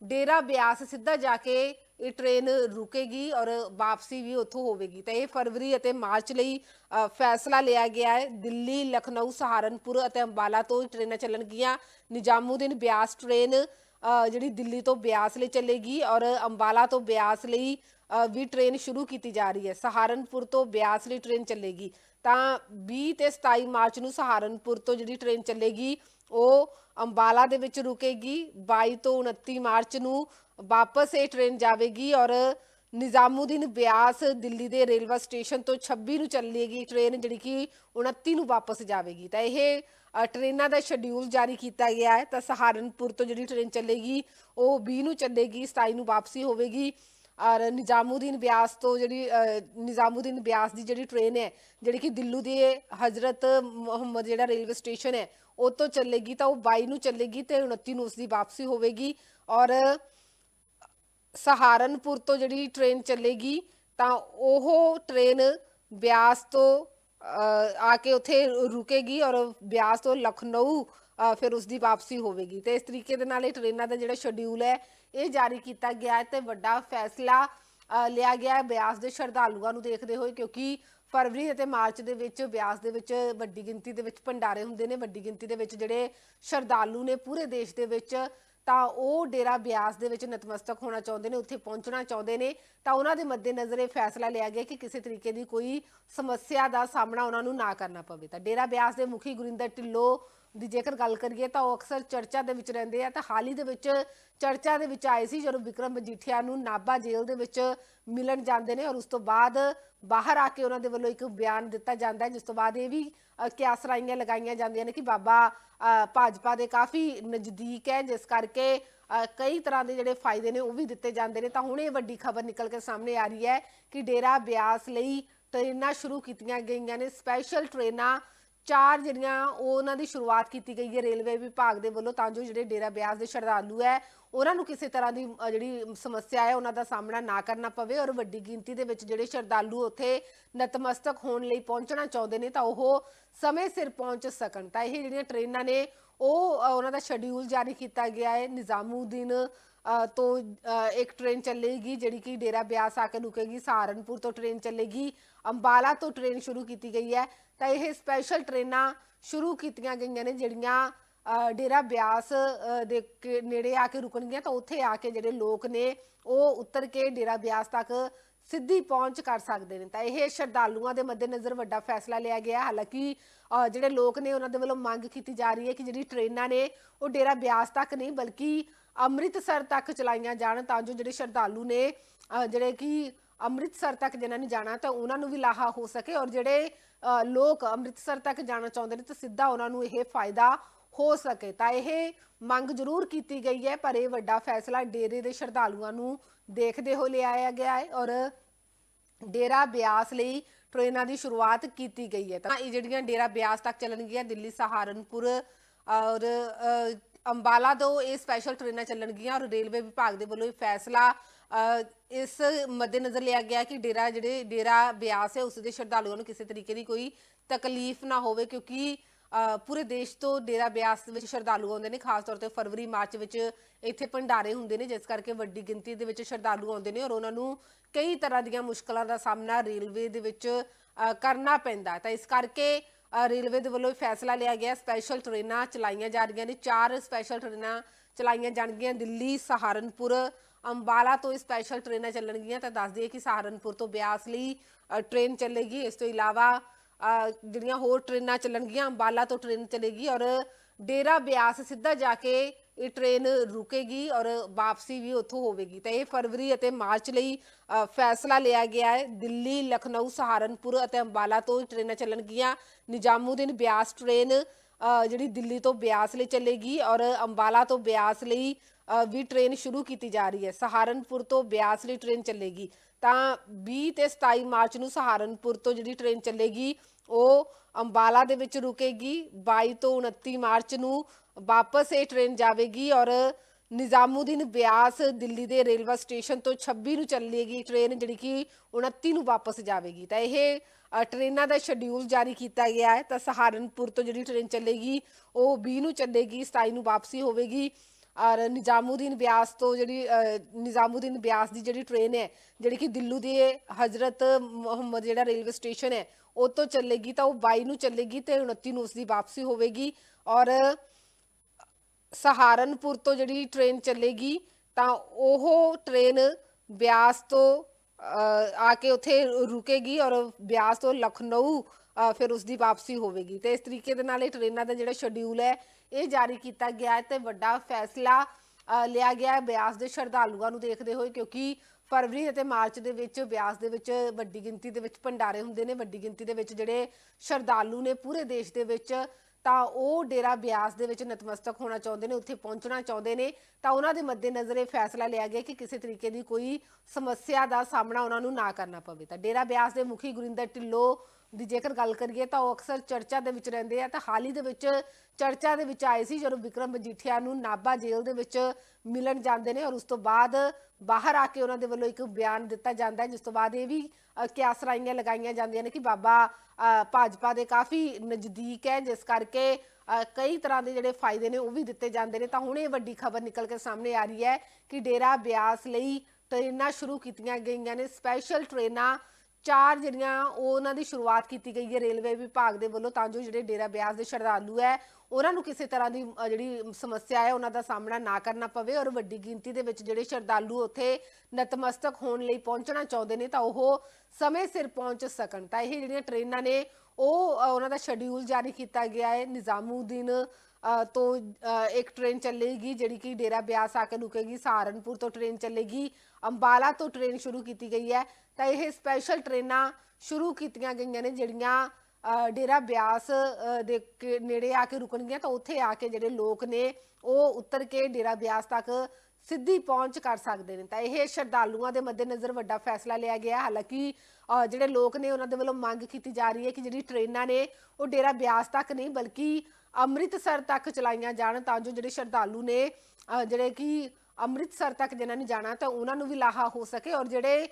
ਡੇਰਾ ਬਿਆਸ ਸਿੱਧਾ ਜਾ ਕੇ ਇਹ ਟ੍ਰੇਨ ਰੁਕੇਗੀ ਔਰ ਵਾਪਸੀ ਵੀ ਉੱਥੋਂ ਹੋਵੇਗੀ। ਤਾਂ ਇਹ ਫਰਵਰੀ ਅਤੇ ਮਾਰਚ ਲਈ ਫੈਸਲਾ ਲਿਆ ਗਿਆ ਹੈ। ਦਿੱਲੀ ਲਖਨਊ ਸਹਾਰਨਪੁਰ ਅਤੇ ਅੰਬਾਲਾ ਤੋਂ ਇਹ ਟ੍ਰੇਨਾਂ ਚੱਲਣਗੀਆਂ। ਨਿਜ਼ਾਮੂਦੀਨ ਬਿਆਸ ਟ੍ਰੇਨ ਜਿਹੜੀ ਦਿੱਲੀ ਤੋਂ ਬਿਆਸ ਲਈ ਚੱਲੇਗੀ ਔਰ ਅੰਬਾਲਾ ਤੋਂ ਬਿਆਸ ਲਈ ਵੀ ਟ੍ਰੇਨ ਸ਼ੁਰੂ ਕੀਤੀ ਜਾ ਰਹੀ ਹੈ। ਸਹਾਰਨਪੁਰ ਤੋਂ ਬਿਆਸ ਲਈ ਟ੍ਰੇਨ ਚੱਲੇਗੀ। ਤਾਂ 20 ਤੇ 27 ਮਾਰਚ ਨੂੰ ਸਹਾਰਨਪੁਰ ਤੋਂ ਜਿਹੜੀ ਟ੍ਰੇਨ ਚੱਲੇਗੀ ਉਹ ਅੰਬਾਲਾ ਦੇ ਵਿੱਚ ਰੁਕੇਗੀ। 22 ਤੋਂ 29 ਮਾਰਚ ਨੂੰ ਵਾਪਸ ਇਹ ਟ੍ਰੇਨ ਜਾਵੇਗੀ ਔਰ ਨਿਜ਼ਾਮੂਦੀਨ ਬਿਆਸ ਦਿੱਲੀ ਦੇ ਰੇਲਵੇ ਸਟੇਸ਼ਨ ਤੋਂ 26 ਨੂੰ ਚੱਲੇਗੀ ਟ੍ਰੇਨ ਜਿਹੜੀ ਕਿ 29 ਨੂੰ ਵਾਪਸ ਜਾਵੇਗੀ। ਤਾਂ ਇਹ ਅ, ਟ੍ਰੇਨਾਂ ਦਾ ਸ਼ਡਿਊਲ ਜਾਰੀ ਕੀਤਾ ਗਿਆ ਹੈ। ਤਾਂ ਸਹਾਰਨਪੁਰ ਤੋਂ ਜਿਹੜੀ ਟ੍ਰੇਨ ਚੱਲੇਗੀ ਉਹ 20 ਨੂੰ ਚੱਲੇਗੀ 27 ਨੂੰ ਵਾਪਸੀ ਹੋਵੇਗੀ। ਔਰ ਨਿਜ਼ਾਮੂਦੀਨ ਬਿਆਸ ਤੋਂ ਜਿਹੜੀ ਅ, ਨਿਜ਼ਾਮੂਦੀਨ ਬਿਆਸ ਦੀ ਜਿਹੜੀ ਟ੍ਰੇਨ ਹੈ ਜਿਹੜੀ ਕਿ ਦਿੱਲੂ ਦੇ ਹਜ਼ਰਤ ਮੁਹੰਮਦ ਜਿਹੜਾ ਰੇਲਵੇ ਸਟੇਸ਼ਨ ਹੈ ਉਹ ਤੋਂ ਚੱਲੇਗੀ ਤਾਂ ਉਹ 22 ਨੂੰ ਚੱਲੇਗੀ ਤੇ 29 ਨੂੰ ਉਸ ਦੀ ਵਾਪਸੀ ਹੋਵੇਗੀ। ਔਰ ਸਹਾਰਨਪੁਰ ਤੋਂ ਜਿਹੜੀ ਟ੍ਰੇਨ ਚੱਲੇਗੀ ਤਾਂ ਉਹ ਟ੍ਰੇਨ ਬਿਆਸ ਤੋਂ ਆ ਕੇ ਉੱਥੇ ਰੁਕੇਗੀ ਔਰ ਬਿਆਸ ਤੋਂ ਲਖਨਊ ਫਿਰ ਉਸ ਦੀ ਵਾਪਸੀ ਹੋਵੇਗੀ। ਤੇ ਇਸ ਤਰੀਕੇ ਦੇ ਨਾਲ ਇਹ ਟ੍ਰੇਨਾਂ ਦਾ ਜਿਹੜਾ ਸ਼ਡਿਊਲ ਹੈ, ਇਹ ਜਾਰੀ ਕੀਤਾ ਗਿਆ ਹੈ ਤੇ ਵੱਡਾ ਫੈਸਲਾ ਲਿਆ ਗਿਆ ਬਿਆਸ ਦੇ ਸ਼ਰਧਾਲੂਆਂ ਨੂੰ ਦੇਖਦੇ ਹੋਏ, ਕਿਉਂਕਿ ਫਰਵਰੀ ਅਤੇ ਮਾਰਚ ਦੇ ਵਿੱਚ ਬਿਆਸ ਦੇ ਵਿੱਚ ਵੱਡੀ ਗਿਣਤੀ ਦੇ ਵਿੱਚ ਭੰਡਾਰੇ ਹੁੰਦੇ ਨੇ। ਵੱਡੀ ਗਿਣਤੀ ਦੇ ਵਿੱਚ ਜਿਹੜੇ ਸ਼ਰਧਾਲੂ ਨੇ ਪੂਰੇ ਦੇਸ਼ ਦੇ ਵਿੱਚ, ਤਾਂ ਉਹ ਡੇਰਾ ਬਿਆਸ ਦੇ ਵਿੱਚ ਨਤਮਸਤਕ ਹੋਣਾ ਚਾਹੁੰਦੇ ਨੇ, ਉੱਥੇ ਪਹੁੰਚਣਾ ਚਾਹੁੰਦੇ ਨੇ। ਤਾਂ ਉਹਨਾਂ ਦੇ ਮੱਦੇਨਜ਼ਰ ਇਹ ਫੈਸਲਾ ਲਿਆ ਗਿਆ ਕਿ ਕਿਸੇ ਤਰੀਕੇ ਦੀ ਕੋਈ ਸਮੱਸਿਆ ਦਾ ਸਾਹਮਣਾ ਉਹਨਾਂ ਨੂੰ ਨਾ ਕਰਨਾ ਪਵੇ। ਤਾਂ ਡੇਰਾ ਬਿਆਸ ਦੇ ਮੁਖੀ ਗੁਰਿੰਦਰ ਢਿੱਲੋਂ ਦੀ ਜੇਕਰ ਗੱਲ ਕਰੀਏ ਤਾਂ ਉਹ ਅਕਸਰ ਚਰਚਾ ਦੇ ਵਿੱਚ ਰਹਿੰਦੇ ਆ, ਤਾਂ ਹਾਲ ਹੀ ਦੇ ਵਿੱਚ ਚਰਚਾ ਦੇ ਵਿੱਚ ਆਏ ਸੀ ਜਦੋਂ ਵਿਕਰਮ ਮਜੀਠੀਆ ਨੂੰ ਨਾਭਾ ਜੇਲ੍ਹ ਦੇ ਵਿੱਚ ਮਿਲਣ ਜਾਂਦੇ ਨੇ ਔਰ ਉਸ ਤੋਂ ਬਾਅਦ ਬਾਹਰ ਆ ਕੇ ਉਹਨਾਂ ਦੇ ਵੱਲੋਂ ਇੱਕ ਬਿਆਨ ਦਿੱਤਾ ਜਾਂਦਾ ਹੈ, ਜਿਸ ਤੋਂ ਬਾਅਦ ਇਹ ਵੀ ਕਿਆਸਰਾਈਆਂ ਲਗਾਈਆਂ ਜਾਂਦੀਆਂ ਨੇ ਕਿ ਬਾਬਾ ਭਾਜਪਾ ਦੇ ਕਾਫੀ ਨਜ਼ਦੀਕ ਹੈ, ਜਿਸ ਕਰਕੇ ਕਈ ਤਰ੍ਹਾਂ ਦੇ ਜਿਹੜੇ ਫਾਇਦੇ ਨੇ ਉਹ ਵੀ ਦਿੱਤੇ ਜਾਂਦੇ ਨੇ। ਤਾਂ ਹੁਣ ਇਹ ਵੱਡੀ ਖਬਰ ਨਿਕਲ ਕੇ ਸਾਹਮਣੇ ਆ ਰਹੀ ਹੈ ਕਿ ਡੇਰਾ ਬਿਆਸ ਲਈ ਟ੍ਰੇਨਾਂ ਸ਼ੁਰੂ ਕੀਤੀਆਂ ਗਈਆਂ ਨੇ, ਸਪੈਸ਼ਲ ਟ੍ਰੇਨਾਂ ਚਾਰ ਜਿਹੜੀਆਂ ਉਹ ਉਹਨਾਂ ਦੀ ਸ਼ੁਰੂਆਤ ਕੀਤੀ ਗਈ ਹੈ ਰੇਲਵੇ ਵਿਭਾਗ ਦੇ ਵੱਲੋਂ, ਤਾਂ ਜੋ ਜਿਹੜੇ ਡੇਰਾ ਬਿਆਸ ਦੇ ਸ਼ਰਧਾਲੂ ਹੈ, ਉਹਨਾਂ ਨੂੰ ਕਿਸੇ ਤਰ੍ਹਾਂ ਦੀ ਜਿਹੜੀ ਸਮੱਸਿਆ ਹੈ, ਉਹਨਾਂ ਦਾ ਸਾਹਮਣਾ ਨਾ ਕਰਨਾ ਪਵੇ ਔਰ ਵੱਡੀ ਗਿਣਤੀ ਦੇ ਵਿੱਚ ਜਿਹੜੇ ਸ਼ਰਧਾਲੂ ਉੱਥੇ ਨਤਮਸਤਕ ਹੋਣ ਲਈ ਪਹੁੰਚਣਾ ਚਾਹੁੰਦੇ ਨੇ, ਤਾਂ ਉਹ ਸਮੇਂ ਸਿਰ ਪਹੁੰਚ ਸਕਣ। ਤਾਂ ਇਹ ਜਿਹੜੀਆਂ ਟ੍ਰੇਨਾਂ ਨੇ, ਉਹ ਉਹਨਾਂ ਦਾ ਸ਼ਡਿਊਲ ਜਾਰੀ ਕੀਤਾ ਗਿਆ ਹੈ। ਨਿਜ਼ਾਮੂਦੀਨ ਤੋਂ ਇੱਕ ਟ੍ਰੇਨ ਚੱਲੇਗੀ, ਜਿਹੜੀ ਕਿ ਡੇਰਾ ਬਿਆਸ ਆ ਕੇ ਰੁਕੇਗੀ, ਸਹਾਰਨਪੁਰ ਤੋਂ ਟ੍ਰੇਨ ਚੱਲੇਗੀ। ਅੰਬਾਲਾ ਤੋਂ ਟ੍ਰੇਨ ਸ਼ੁਰੂ ਕੀਤੀ ਗਈ ਹੈ। ਤਾਂ ਇਹ ਸਪੈਸ਼ਲ ਟ੍ਰੇਨਾਂ ਸ਼ੁਰੂ ਕੀਤੀਆਂ ਗਈਆਂ ਨੇ, ਜਿਹੜੀਆਂ ਡੇਰਾ ਬਿਆਸ ਦੇ ਕੇ ਨੇੜੇ ਆ ਕੇ ਰੁਕਣਗੀਆਂ। ਤਾਂ ਉੱਥੇ ਆ ਕੇ ਜਿਹੜੇ ਲੋਕ ਨੇ, ਉਹ ਉਤਰ ਕੇ ਡੇਰਾ ਬਿਆਸ ਤੱਕ ਸਿੱਧੀ ਪਹੁੰਚ ਕਰ ਸਕਦੇ ਨੇ। ਤਾਂ ਇਹ ਸ਼ਰਧਾਲੂਆਂ ਦੇ ਮੱਦੇਨਜ਼ਰ ਵੱਡਾ ਫੈਸਲਾ ਲਿਆ ਗਿਆ। ਹਾਲਾਂਕਿ ਜਿਹੜੇ ਲੋਕ ਨੇ, ਉਹਨਾਂ ਦੇ ਵੱਲੋਂ ਮੰਗ ਕੀਤੀ ਜਾ ਰਹੀ ਹੈ ਕਿ ਜਿਹੜੀ ਟ੍ਰੇਨਾਂ ਨੇ, ਉਹ ਡੇਰਾ ਬਿਆਸ ਤੱਕ ਨਹੀਂ, ਬਲਕਿ ਅੰਮ੍ਰਿਤਸਰ ਤੱਕ ਚਲਾਈਆਂ ਜਾਣ, ਤਾਂ ਜੋ ਜਿਹੜੇ ਸ਼ਰਧਾਲੂ ਨੇ ਜਿਹੜੇ ਕਿ ਅੰਮ੍ਰਿਤਸਰ ਤੱਕ ਜਿਨ੍ਹਾਂ ਨੇ ਜਾਣਾ ਤਾਂ ਉਹਨਾਂ ਨੂੰ ਵੀ ਲਾਹਾ ਹੋ ਸਕੇ ਔਰ ਜਿਹੜੇ ਲੋਕ ਅੰਮ੍ਰਿਤਸਰ ਤੱਕ ਜਾਣਾ ਚਾਹੁੰਦੇ ਨੇ, ਤਾਂ ਸਿੱਧਾ ਉਹਨਾਂ ਨੂੰ ਇਹ ਫਾਇਦਾ ਹੋ ਸਕੇ। ਤਾਂ ਇਹ ਮੰਗ ਜ਼ਰੂਰ ਕੀਤੀ ਗਈ ਹੈ, ਪਰ ਇਹ ਵੱਡਾ ਫੈਸਲਾ ਡੇਰੇ ਦੇ ਸ਼ਰਧਾਲੂਆਂ ਨੂੰ ਦੇਖਦੇ ਹੋ ਲਿਆਇਆ ਗਿਆ ਹੈ ਔਰ ਡੇਰਾ ਬਿਆਸ ਲਈ ਟ੍ਰੇਨਾਂ ਦੀ ਸ਼ੁਰੂਆਤ ਕੀਤੀ ਗਈ ਹੈ। ਤਾਂ ਇਹ ਜਿਹੜੀਆਂ ਡੇਰਾ ਬਿਆਸ ਤੱਕ ਚੱਲਣਗੀਆਂ, ਦਿੱਲੀ, ਸਹਾਰਨਪੁਰ, ਔਰ ਅੰਬਾਲਾ ਤੋਂ ਇਹ ਸਪੈਸ਼ਲ ਟ੍ਰੇਨਾਂ ਚੱਲਣਗੀਆਂ ਔਰ ਰੇਲਵੇ ਵਿਭਾਗ ਦੇ ਵੱਲੋਂ ਇਹ ਫੈਸਲਾ ਇਸ ਮੱਦੇਨਜ਼ਰ ਲਿਆ ਗਿਆ ਕਿ ਡੇਰਾ ਜਿਹੜੇ ਡੇਰਾ ਬਿਆਸ ਹੈ ਉਸ ਦੇ ਸ਼ਰਧਾਲੂਆਂ ਨੂੰ ਕਿਸੇ ਤਰੀਕੇ ਦੀ ਕੋਈ ਤਕਲੀਫ ਨਾ ਹੋਵੇ, ਕਿਉਂਕਿ ਪੂਰੇ ਦੇਸ਼ ਤੋਂ ਡੇਰਾ ਬਿਆਸ ਵਿੱਚ ਸ਼ਰਧਾਲੂ ਆਉਂਦੇ ਨੇ, ਖਾਸ ਤੌਰ ਤੇ ਫਰਵਰੀ, ਮਾਰਚ ਵਿੱਚ ਇੱਥੇ ਭੰਡਾਰੇ ਹੁੰਦੇ ਨੇ, ਜਿਸ ਕਰਕੇ ਵੱਡੀ ਗਿਣਤੀ ਦੇ ਵਿੱਚ ਸ਼ਰਧਾਲੂ ਆਉਂਦੇ ਨੇ ਔਰ ਉਹਨਾਂ ਨੂੰ ਕਈ ਤਰ੍ਹਾਂ ਦੀਆਂ ਮੁਸ਼ਕਲਾਂ ਦਾ ਸਾਹਮਣਾ ਰੇਲਵੇ ਦੇ ਵਿੱਚ ਕਰਨਾ ਪੈਂਦਾ ਤਾਂ ਇਸ ਕਰਕੇ ਰੇਲਵੇ ਦੇ ਵੱਲੋਂ ਫੈਸਲਾ ਲਿਆ ਗਿਆ, ਸਪੈਸ਼ਲ ਟ੍ਰੇਨਾਂ ਚਲਾਈਆਂ ਜਾ ਰਹੀਆਂ ਨੇ, ਚਾਰ ਸਪੈਸ਼ਲ ਟ੍ਰੇਨਾਂ ਚਲਾਈਆਂ ਜਾਣਗੀਆਂ, ਦਿੱਲੀ, ਸਹਾਰਨਪੁਰ ਅੰਬਾਲਾ ਤੋਂ ਇਹ ਸਪੈਸ਼ਲ ਟ੍ਰੇਨਾਂ ਚੱਲਣਗੀਆਂ ਤਾਂ ਦੱਸ ਦਈਏ ਕਿ ਸਹਾਰਨਪੁਰ ਤੋਂ ਬਿਆਸ ਲਈ ਅ, ਟ੍ਰੇਨ ਚੱਲੇਗੀ। ਇਸ ਤੋਂ ਇਲਾਵਾ ਜਿਹੜੀਆਂ ਹੋਰ ਟ੍ਰੇਨਾਂ ਚੱਲਣਗੀਆਂ ਅੰਬਾਲਾ ਤੋਂ ਟ੍ਰੇਨ ਚੱਲੇਗੀ ਔਰ ਡੇਰਾ ਬਿਆਸ ਸਿੱਧਾ ਜਾ ਕੇ ਇਹ ਟ੍ਰੇਨ ਰੁਕੇਗੀ ਔਰ ਵਾਪਸੀ ਵੀ ਉੱਥੋਂ ਹੋਵੇਗੀ। ਤਾਂ ਇਹ ਫਰਵਰੀ ਅਤੇ ਮਾਰਚ ਲਈ ਫੈਸਲਾ ਲਿਆ ਗਿਆ ਹੈ। ਦਿੱਲੀ ਲਖਨਊ ਸਹਾਰਨਪੁਰ ਅਤੇ ਅੰਬਾਲਾ ਤੋਂ ਇਹ ਟ੍ਰੇਨਾਂ ਚੱਲਣਗੀਆਂ। ਨਿਜ਼ਾਮੂਦੀਨ ਬਿਆਸ ਟ੍ਰੇਨ ਜਿਹੜੀ ਦਿੱਲੀ ਤੋਂ ਬਿਆਸ ਲਈ ਚੱਲੇਗੀ ਔਰ ਅੰਬਾਲਾ ਤੋਂ ਬਿਆਸ ਲਈ ਵੀ ਟ੍ਰੇਨ ਸ਼ੁਰੂ ਕੀਤੀ ਜਾ ਰਹੀ ਹੈ। ਸਹਾਰਨਪੁਰ ਤੋਂ ਬਿਆਸ ਲਈ ਟ੍ਰੇਨ ਚੱਲੇਗੀ। ਤਾਂ 20 ਤੇ 27 ਮਾਰਚ ਨੂੰ ਸਹਾਰਨਪੁਰ ਤੋਂ ਜਿਹੜੀ ਟ੍ਰੇਨ ਚੱਲੇਗੀ ਉਹ ਅੰਬਾਲਾ ਦੇ ਵਿੱਚ ਰੁਕੇਗੀ। 22 ਤੋਂ 29 ਮਾਰਚ ਨੂੰ ਵਾਪਸ ਇਹ ਟ੍ਰੇਨ ਜਾਵੇਗੀ ਔਰ ਨਿਜ਼ਾਮੂਦੀਨ ਬਿਆਸ ਦਿੱਲੀ ਦੇ ਰੇਲਵੇ ਸਟੇਸ਼ਨ ਤੋਂ 26 ਨੂੰ ਚੱਲੇਗੀ ਟ੍ਰੇਨ ਜਿਹੜੀ ਕਿ 29 ਨੂੰ ਵਾਪਸ ਜਾਵੇਗੀ। ਤਾਂ ਇਹ ਅ, ਟ੍ਰੇਨਾਂ ਦਾ ਸ਼ਡਿਊਲ ਜਾਰੀ ਕੀਤਾ ਗਿਆ ਹੈ। ਤਾਂ ਸਹਾਰਨਪੁਰ ਤੋਂ ਜਿਹੜੀ ਟ੍ਰੇਨ ਚੱਲੇਗੀ ਉਹ 20 ਨੂੰ ਚੱਲੇਗੀ 27 ਨੂੰ ਵਾਪਸੀ ਹੋਵੇਗੀ। ਔਰ ਨਿਜ਼ਾਮੂਦੀਨ ਬਿਆਸ ਤੋਂ ਜਿਹੜੀ ਅ, ਨਿਜ਼ਾਮੂਦੀਨ ਬਿਆਸ ਦੀ ਜਿਹੜੀ ਟ੍ਰੇਨ ਹੈ ਜਿਹੜੀ ਕਿ ਦਿੱਲੂ ਦੇ ਹਜ਼ਰਤ ਮੁਹੰਮਦ ਜਿਹੜਾ ਰੇਲਵੇ ਸਟੇਸ਼ਨ ਹੈ ਉਹ ਤੋਂ ਚੱਲੇਗੀ ਤਾਂ ਉਹ 22 ਨੂੰ ਚੱਲੇਗੀ ਤੇ 29 ਨੂੰ ਉਸ ਦੀ ਵਾਪਸੀ ਹੋਵੇਗੀ। ਔਰ ਸਹਾਰਨਪੁਰ ਤੋਂ ਜਿਹੜੀ ਟ੍ਰੇਨ ਚੱਲੇਗੀ ਤਾਂ ਉਹ ਟ੍ਰੇਨ ਬਿਆਸ ਤੋਂ ਆ ਕੇ ਉੱਥੇ ਰੁਕੇਗੀ ਔਰ ਬਿਆਸ ਤੋਂ ਲਖਨਊ ਫਿਰ ਉਸ ਦੀ ਵਾਪਸੀ ਹੋਵੇਗੀ। ਤੇ ਇਸ ਤਰੀਕੇ ਦੇ ਨਾਲ ਇਹ ਟ੍ਰੇਨਾਂ ਦਾ ਜਿਹੜਾ ਸ਼ਡਿਊਲ ਹੈ ਇਹ ਜਾਰੀ ਕੀਤਾ ਗਿਆ ਹੈ ਤੇ ਵੱਡਾ ਫੈਸਲਾ ਲਿਆ ਗਿਆ ਹੈ ਬਿਆਸ ਦੇ ਸ਼ਰਧਾਲੂਆਂ ਨੂੰ ਦੇਖਦੇ ਹੋਏ ਕਿਉਂਕਿ ਫਰਵਰੀ ਅਤੇ ਮਾਰਚ ਦੇ ਵਿੱਚ ਬਿਆਸ ਦੇ ਵਿੱਚ ਵੱਡੀ ਗਿਣਤੀ ਦੇ ਵਿੱਚ ਭੰਡਾਰੇ ਹੁੰਦੇ ਨੇ, ਵੱਡੀ ਗਿਣਤੀ ਦੇ ਵਿੱਚ ਜਿਹੜੇ ਸ਼ਰਧਾਲੂ ਨੇ ਪੂਰੇ ਦੇਸ਼ ਦੇ ਵਿੱਚ, ਤਾਂ ਉਹ ਡੇਰਾ ਬਿਆਸ ਦੇ ਵਿੱਚ ਨਤਮਸਤਕ ਹੋਣਾ ਚਾਹੁੰਦੇ ਨੇ, ਉੱਥੇ ਪਹੁੰਚਣਾ ਚਾਹੁੰਦੇ ਨੇ। ਤਾਂ ਉਹਨਾਂ ਦੇ ਮੱਦੇਨਜ਼ਰ ਇਹ ਫੈਸਲਾ ਲਿਆ ਗਿਆ ਕਿ ਕਿਸੇ ਤਰੀਕੇ ਦੀ ਕੋਈ ਸਮੱਸਿਆ ਦਾ ਸਾਹਮਣਾ ਉਹਨਾਂ ਨੂੰ ਨਾ ਕਰਨਾ ਪਵੇ। ਤਾਂ ਡੇਰਾ ਬਿਆਸ ਦੇ ਮੁਖੀ ਗੁਰਿੰਦਰ ਢਿੱਲੋਂ ਦੀ ਜੇਕਰ ਗੱਲ ਕਰੀਏ ਤਾਂ ਉਹ ਅਕਸਰ ਚਰਚਾ ਦੇ ਵਿੱਚ ਰਹਿੰਦੇ ਆ, ਤਾਂ ਹਾਲ ਹੀ ਦੇ ਵਿੱਚ ਚਰਚਾ ਦੇ ਵਿੱਚ ਆਏ ਸੀ ਜਦੋਂ ਵਿਕਰਮ ਮਜੀਠੀਆ ਨੂੰ ਨਾਭਾ ਜੇਲ੍ਹ ਦੇ ਵਿੱਚ ਮਿਲਣ ਜਾਂਦੇ ਨੇ ਔਰ ਉਸ ਤੋਂ ਬਾਅਦ ਬਾਹਰ ਆ ਕੇ ਉਹਨਾਂ ਦੇ ਵੱਲੋਂ ਇੱਕ ਬਿਆਨ ਦਿੱਤਾ ਜਾਂਦਾ ਹੈ, ਜਿਸ ਤੋਂ ਬਾਅਦ ਇਹ ਵੀ ਕਿਆਸਰਾਈਆਂ ਲਗਾਈਆਂ ਜਾਂਦੀਆਂ ਨੇ ਕਿ ਬਾਬਾ ਭਾਜਪਾ ਦੇ ਕਾਫੀ ਨਜ਼ਦੀਕ ਹੈ, ਜਿਸ ਕਰਕੇ ਕਈ ਤਰ੍ਹਾਂ ਦੇ ਜਿਹੜੇ ਫਾਇਦੇ ਨੇ ਉਹ ਵੀ ਦਿੱਤੇ ਜਾਂਦੇ ਨੇ। ਤਾਂ ਹੁਣ ਇਹ ਵੱਡੀ ਖਬਰ ਨਿਕਲ ਕੇ ਸਾਹਮਣੇ ਆ ਰਹੀ ਹੈ ਕਿ ਡੇਰਾ ਬਿਆਸ ਲਈ ਟ੍ਰੇਨਾਂ ਸ਼ੁਰੂ ਕੀਤੀਆਂ ਗਈਆਂ ਨੇ। ਸਪੈਸ਼ਲ ਟ੍ਰੇਨਾਂ ਚਾਰ ਜਿਹੜੀਆਂ ਉਹ ਉਹਨਾਂ ਦੀ ਸ਼ੁਰੂਆਤ ਕੀਤੀ ਗਈ ਹੈ ਰੇਲਵੇ ਵਿਭਾਗ ਦੇ ਵੱਲੋਂ, ਤਾਂ ਜੋ ਜਿਹੜੇ ਡੇਰਾ ਬਿਆਸ ਦੇ ਸ਼ਰਧਾਲੂ ਹੈ, ਉਹਨਾਂ ਨੂੰ ਕਿਸੇ ਤਰ੍ਹਾਂ ਦੀ ਜਿਹੜੀ ਸਮੱਸਿਆ ਹੈ, ਉਹਨਾਂ ਦਾ ਸਾਹਮਣਾ ਨਾ ਕਰਨਾ ਪਵੇ ਔਰ ਵੱਡੀ ਗਿਣਤੀ ਦੇ ਵਿੱਚ ਜਿਹੜੇ ਸ਼ਰਧਾਲੂ ਉੱਥੇ ਨਤਮਸਤਕ ਹੋਣ ਲਈ ਪਹੁੰਚਣਾ ਚਾਹੁੰਦੇ ਨੇ, ਤਾਂ ਉਹ ਸਮੇਂ ਸਿਰ ਪਹੁੰਚ ਸਕਣ। ਤਾਂ ਇਹ ਜਿਹੜੀਆਂ ਟ੍ਰੇਨਾਂ ਨੇ, ਉਹ ਉਹਨਾਂ ਦਾ ਸ਼ਡਿਊਲ ਜਾਰੀ ਕੀਤਾ ਗਿਆ ਹੈ। ਨਿਜ਼ਾਮੂਦੀਨ ਤੋਂ ਇੱਕ ਟ੍ਰੇਨ ਚੱਲੇਗੀ, ਜਿਹੜੀ ਕਿ ਡੇਰਾ ਬਿਆਸ ਆ ਕੇ ਰੁਕੇਗੀ, ਸਹਾਰਨਪੁਰ ਤੋਂ ਟ੍ਰੇਨ ਚੱਲੇਗੀ। ਅੰਬਾਲਾ ਤੋਂ ਟ੍ਰੇਨ ਸ਼ੁਰੂ ਕੀਤੀ ਗਈ ਹੈ। ਤਾਂ ਇਹ ਸਪੈਸ਼ਲ ਟ੍ਰੇਨਾਂ ਸ਼ੁਰੂ ਕੀਤੀਆਂ ਗਈਆਂ ਨੇ, ਜਿਹੜੀਆਂ ਡੇਰਾ ਬਿਆਸ ਦੇ ਕੇ ਨੇੜੇ ਆ ਕੇ ਰੁਕਣਗੀਆਂ। ਤਾਂ ਉੱਥੇ ਆ ਕੇ ਜਿਹੜੇ ਲੋਕ ਨੇ, ਉਹ ਉਤਰ ਕੇ ਡੇਰਾ ਬਿਆਸ ਤੱਕ ਸਿੱਧੀ ਪਹੁੰਚ ਕਰ ਸਕਦੇ ਨੇ। ਤਾਂ ਇਹ ਸ਼ਰਧਾਲੂਆਂ ਦੇ ਮੱਦੇਨਜ਼ਰ ਵੱਡਾ ਫੈਸਲਾ ਲਿਆ ਗਿਆ। ਹਾਲਾਂਕਿ ਜਿਹੜੇ ਲੋਕ ਨੇ, ਉਹਨਾਂ ਦੇ ਵੱਲੋਂ ਮੰਗ ਕੀਤੀ ਜਾ ਰਹੀ ਹੈ ਕਿ ਜਿਹੜੀ ਟ੍ਰੇਨਾਂ ਨੇ, ਉਹ ਡੇਰਾ ਬਿਆਸ ਤੱਕ ਨਹੀਂ, ਬਲਕਿ ਅੰਮ੍ਰਿਤਸਰ ਤੱਕ ਚਲਾਈਆਂ ਜਾਣ ਤਾਂ ਜੋ ਜਿਹੜੇ ਸ਼ਰਧਾਲੂ ਨੇ ਜਿਹੜੇ ਕਿ ਅੰਮ੍ਰਿਤਸਰ ਤੱਕ ਜਿਨ੍ਹਾਂ ਨੇ ਜਾਣਾ ਤਾਂ ਉਹਨਾਂ ਨੂੰ ਵੀ ਲਾਹਾ ਹੋ ਸਕੇ ਔਰ ਜਿਹੜੇ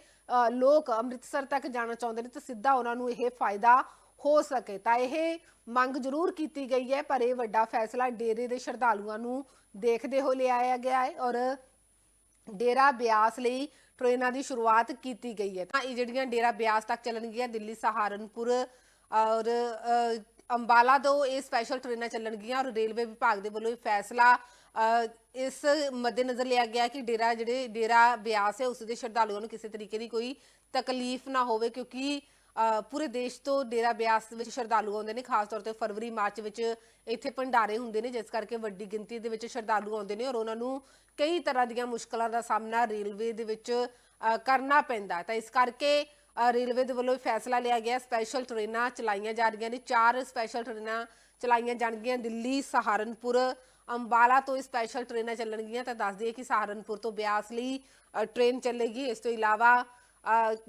ਲੋਕ ਅੰਮ੍ਰਿਤਸਰ ਤੱਕ ਜਾਣਾ ਚਾਹੁੰਦੇ ਨੇ ਤਾਂ ਸਿੱਧਾ ਉਹਨਾਂ ਨੂੰ ਇਹ ਫਾਇਦਾ ਹੋ ਸਕੇ। ਤਾਂ ਇਹ ਮੰਗ ਜ਼ਰੂਰ ਕੀਤੀ ਗਈ ਹੈ, ਪਰ ਇਹ ਵੱਡਾ ਫੈਸਲਾ ਡੇਰੇ ਦੇ ਸ਼ਰਧਾਲੂਆਂ ਨੂੰ ਦੇਖਦੇ ਹੋਏ ਲਿਆਇਆ ਗਿਆ ਹੈ ਔਰ ਡੇਰਾ ਬਿਆਸ ਲਈ ਟ੍ਰੇਨਾਂ ਦੀ ਸ਼ੁਰੂਆਤ ਕੀਤੀ ਗਈ ਹੈ। ਤਾਂ ਇਹ ਜਿਹੜੀਆਂ ਡੇਰਾ ਬਿਆਸ ਤੱਕ ਚੱਲਣਗੀਆਂ, ਦਿੱਲੀ, ਸਹਾਰਨਪੁਰ ਔਰ ਅੰਬਾਲਾ ਤੋਂ ਇਹ ਸਪੈਸ਼ਲ ਟ੍ਰੇਨਾਂ ਚੱਲਣਗੀਆਂ ਔਰ ਰੇਲਵੇ ਵਿਭਾਗ ਦੇ ਵੱਲੋਂ ਇਹ ਫੈਸਲਾ ਇਸ ਮੱਦੇਨਜ਼ਰ ਲਿਆ ਗਿਆ ਕਿ ਡੇਰਾ ਜਿਹੜੇ ਡੇਰਾ ਬਿਆਸ ਹੈ, ਉਸ ਦੇ ਸ਼ਰਧਾਲੂਆਂ ਨੂੰ ਕਿਸੇ ਤਰੀਕੇ ਦੀ ਕੋਈ ਤਕਲੀਫ ਨਾ ਹੋਵੇ, ਕਿਉਂਕਿ ਪੂਰੇ ਦੇਸ਼ ਤੋਂ ਡੇਰਾ ਬਿਆਸ ਵਿੱਚ ਸ਼ਰਧਾਲੂ ਆਉਂਦੇ ਨੇ, ਖਾਸ ਤੌਰ ਤੇ ਫਰਵਰੀ, ਮਾਰਚ ਵਿੱਚ ਇੱਥੇ ਭੰਡਾਰੇ ਹੁੰਦੇ ਨੇ, ਜਿਸ ਕਰਕੇ ਵੱਡੀ ਗਿਣਤੀ ਦੇ ਵਿੱਚ ਸ਼ਰਧਾਲੂ ਆਉਂਦੇ ਨੇ ਔਰ ਉਹਨਾਂ ਨੂੰ ਕਈ ਤਰ੍ਹਾਂ ਦੀਆਂ ਮੁਸ਼ਕਲਾਂ ਦਾ ਸਾਹਮਣਾ ਰੇਲਵੇ ਦੇ ਵਿੱਚ ਕਰਨਾ ਪੈਂਦਾ ਤਾਂ ਇਸ ਕਰਕੇ ਰੇਲਵੇ ਦੇ ਵੱਲੋਂ ਫੈਸਲਾ ਲਿਆ ਗਿਆ, ਸਪੈਸ਼ਲ ਟ੍ਰੇਨਾਂ ਚਲਾਈਆਂ ਜਾ ਰਹੀਆਂ ਨੇ, ਚਾਰ ਸਪੈਸ਼ਲ ਟ੍ਰੇਨਾਂ ਚਲਾਈਆਂ ਜਾਣਗੀਆਂ, ਦਿੱਲੀ, ਸਹਾਰਨਪੁਰ ਅੰਬਾਲਾ ਤੋਂ ਸਪੈਸ਼ਲ ਟ੍ਰੇਨਾਂ ਚੱਲਣਗੀਆਂ ਤਾਂ ਦੱਸ ਦਈਏ ਕਿ ਸਹਾਰਨਪੁਰ ਤੋਂ ਬਿਆਸ ਲਈ ਅ, ਟ੍ਰੇਨ ਚੱਲੇਗੀ। ਇਸ ਤੋਂ ਇਲਾਵਾ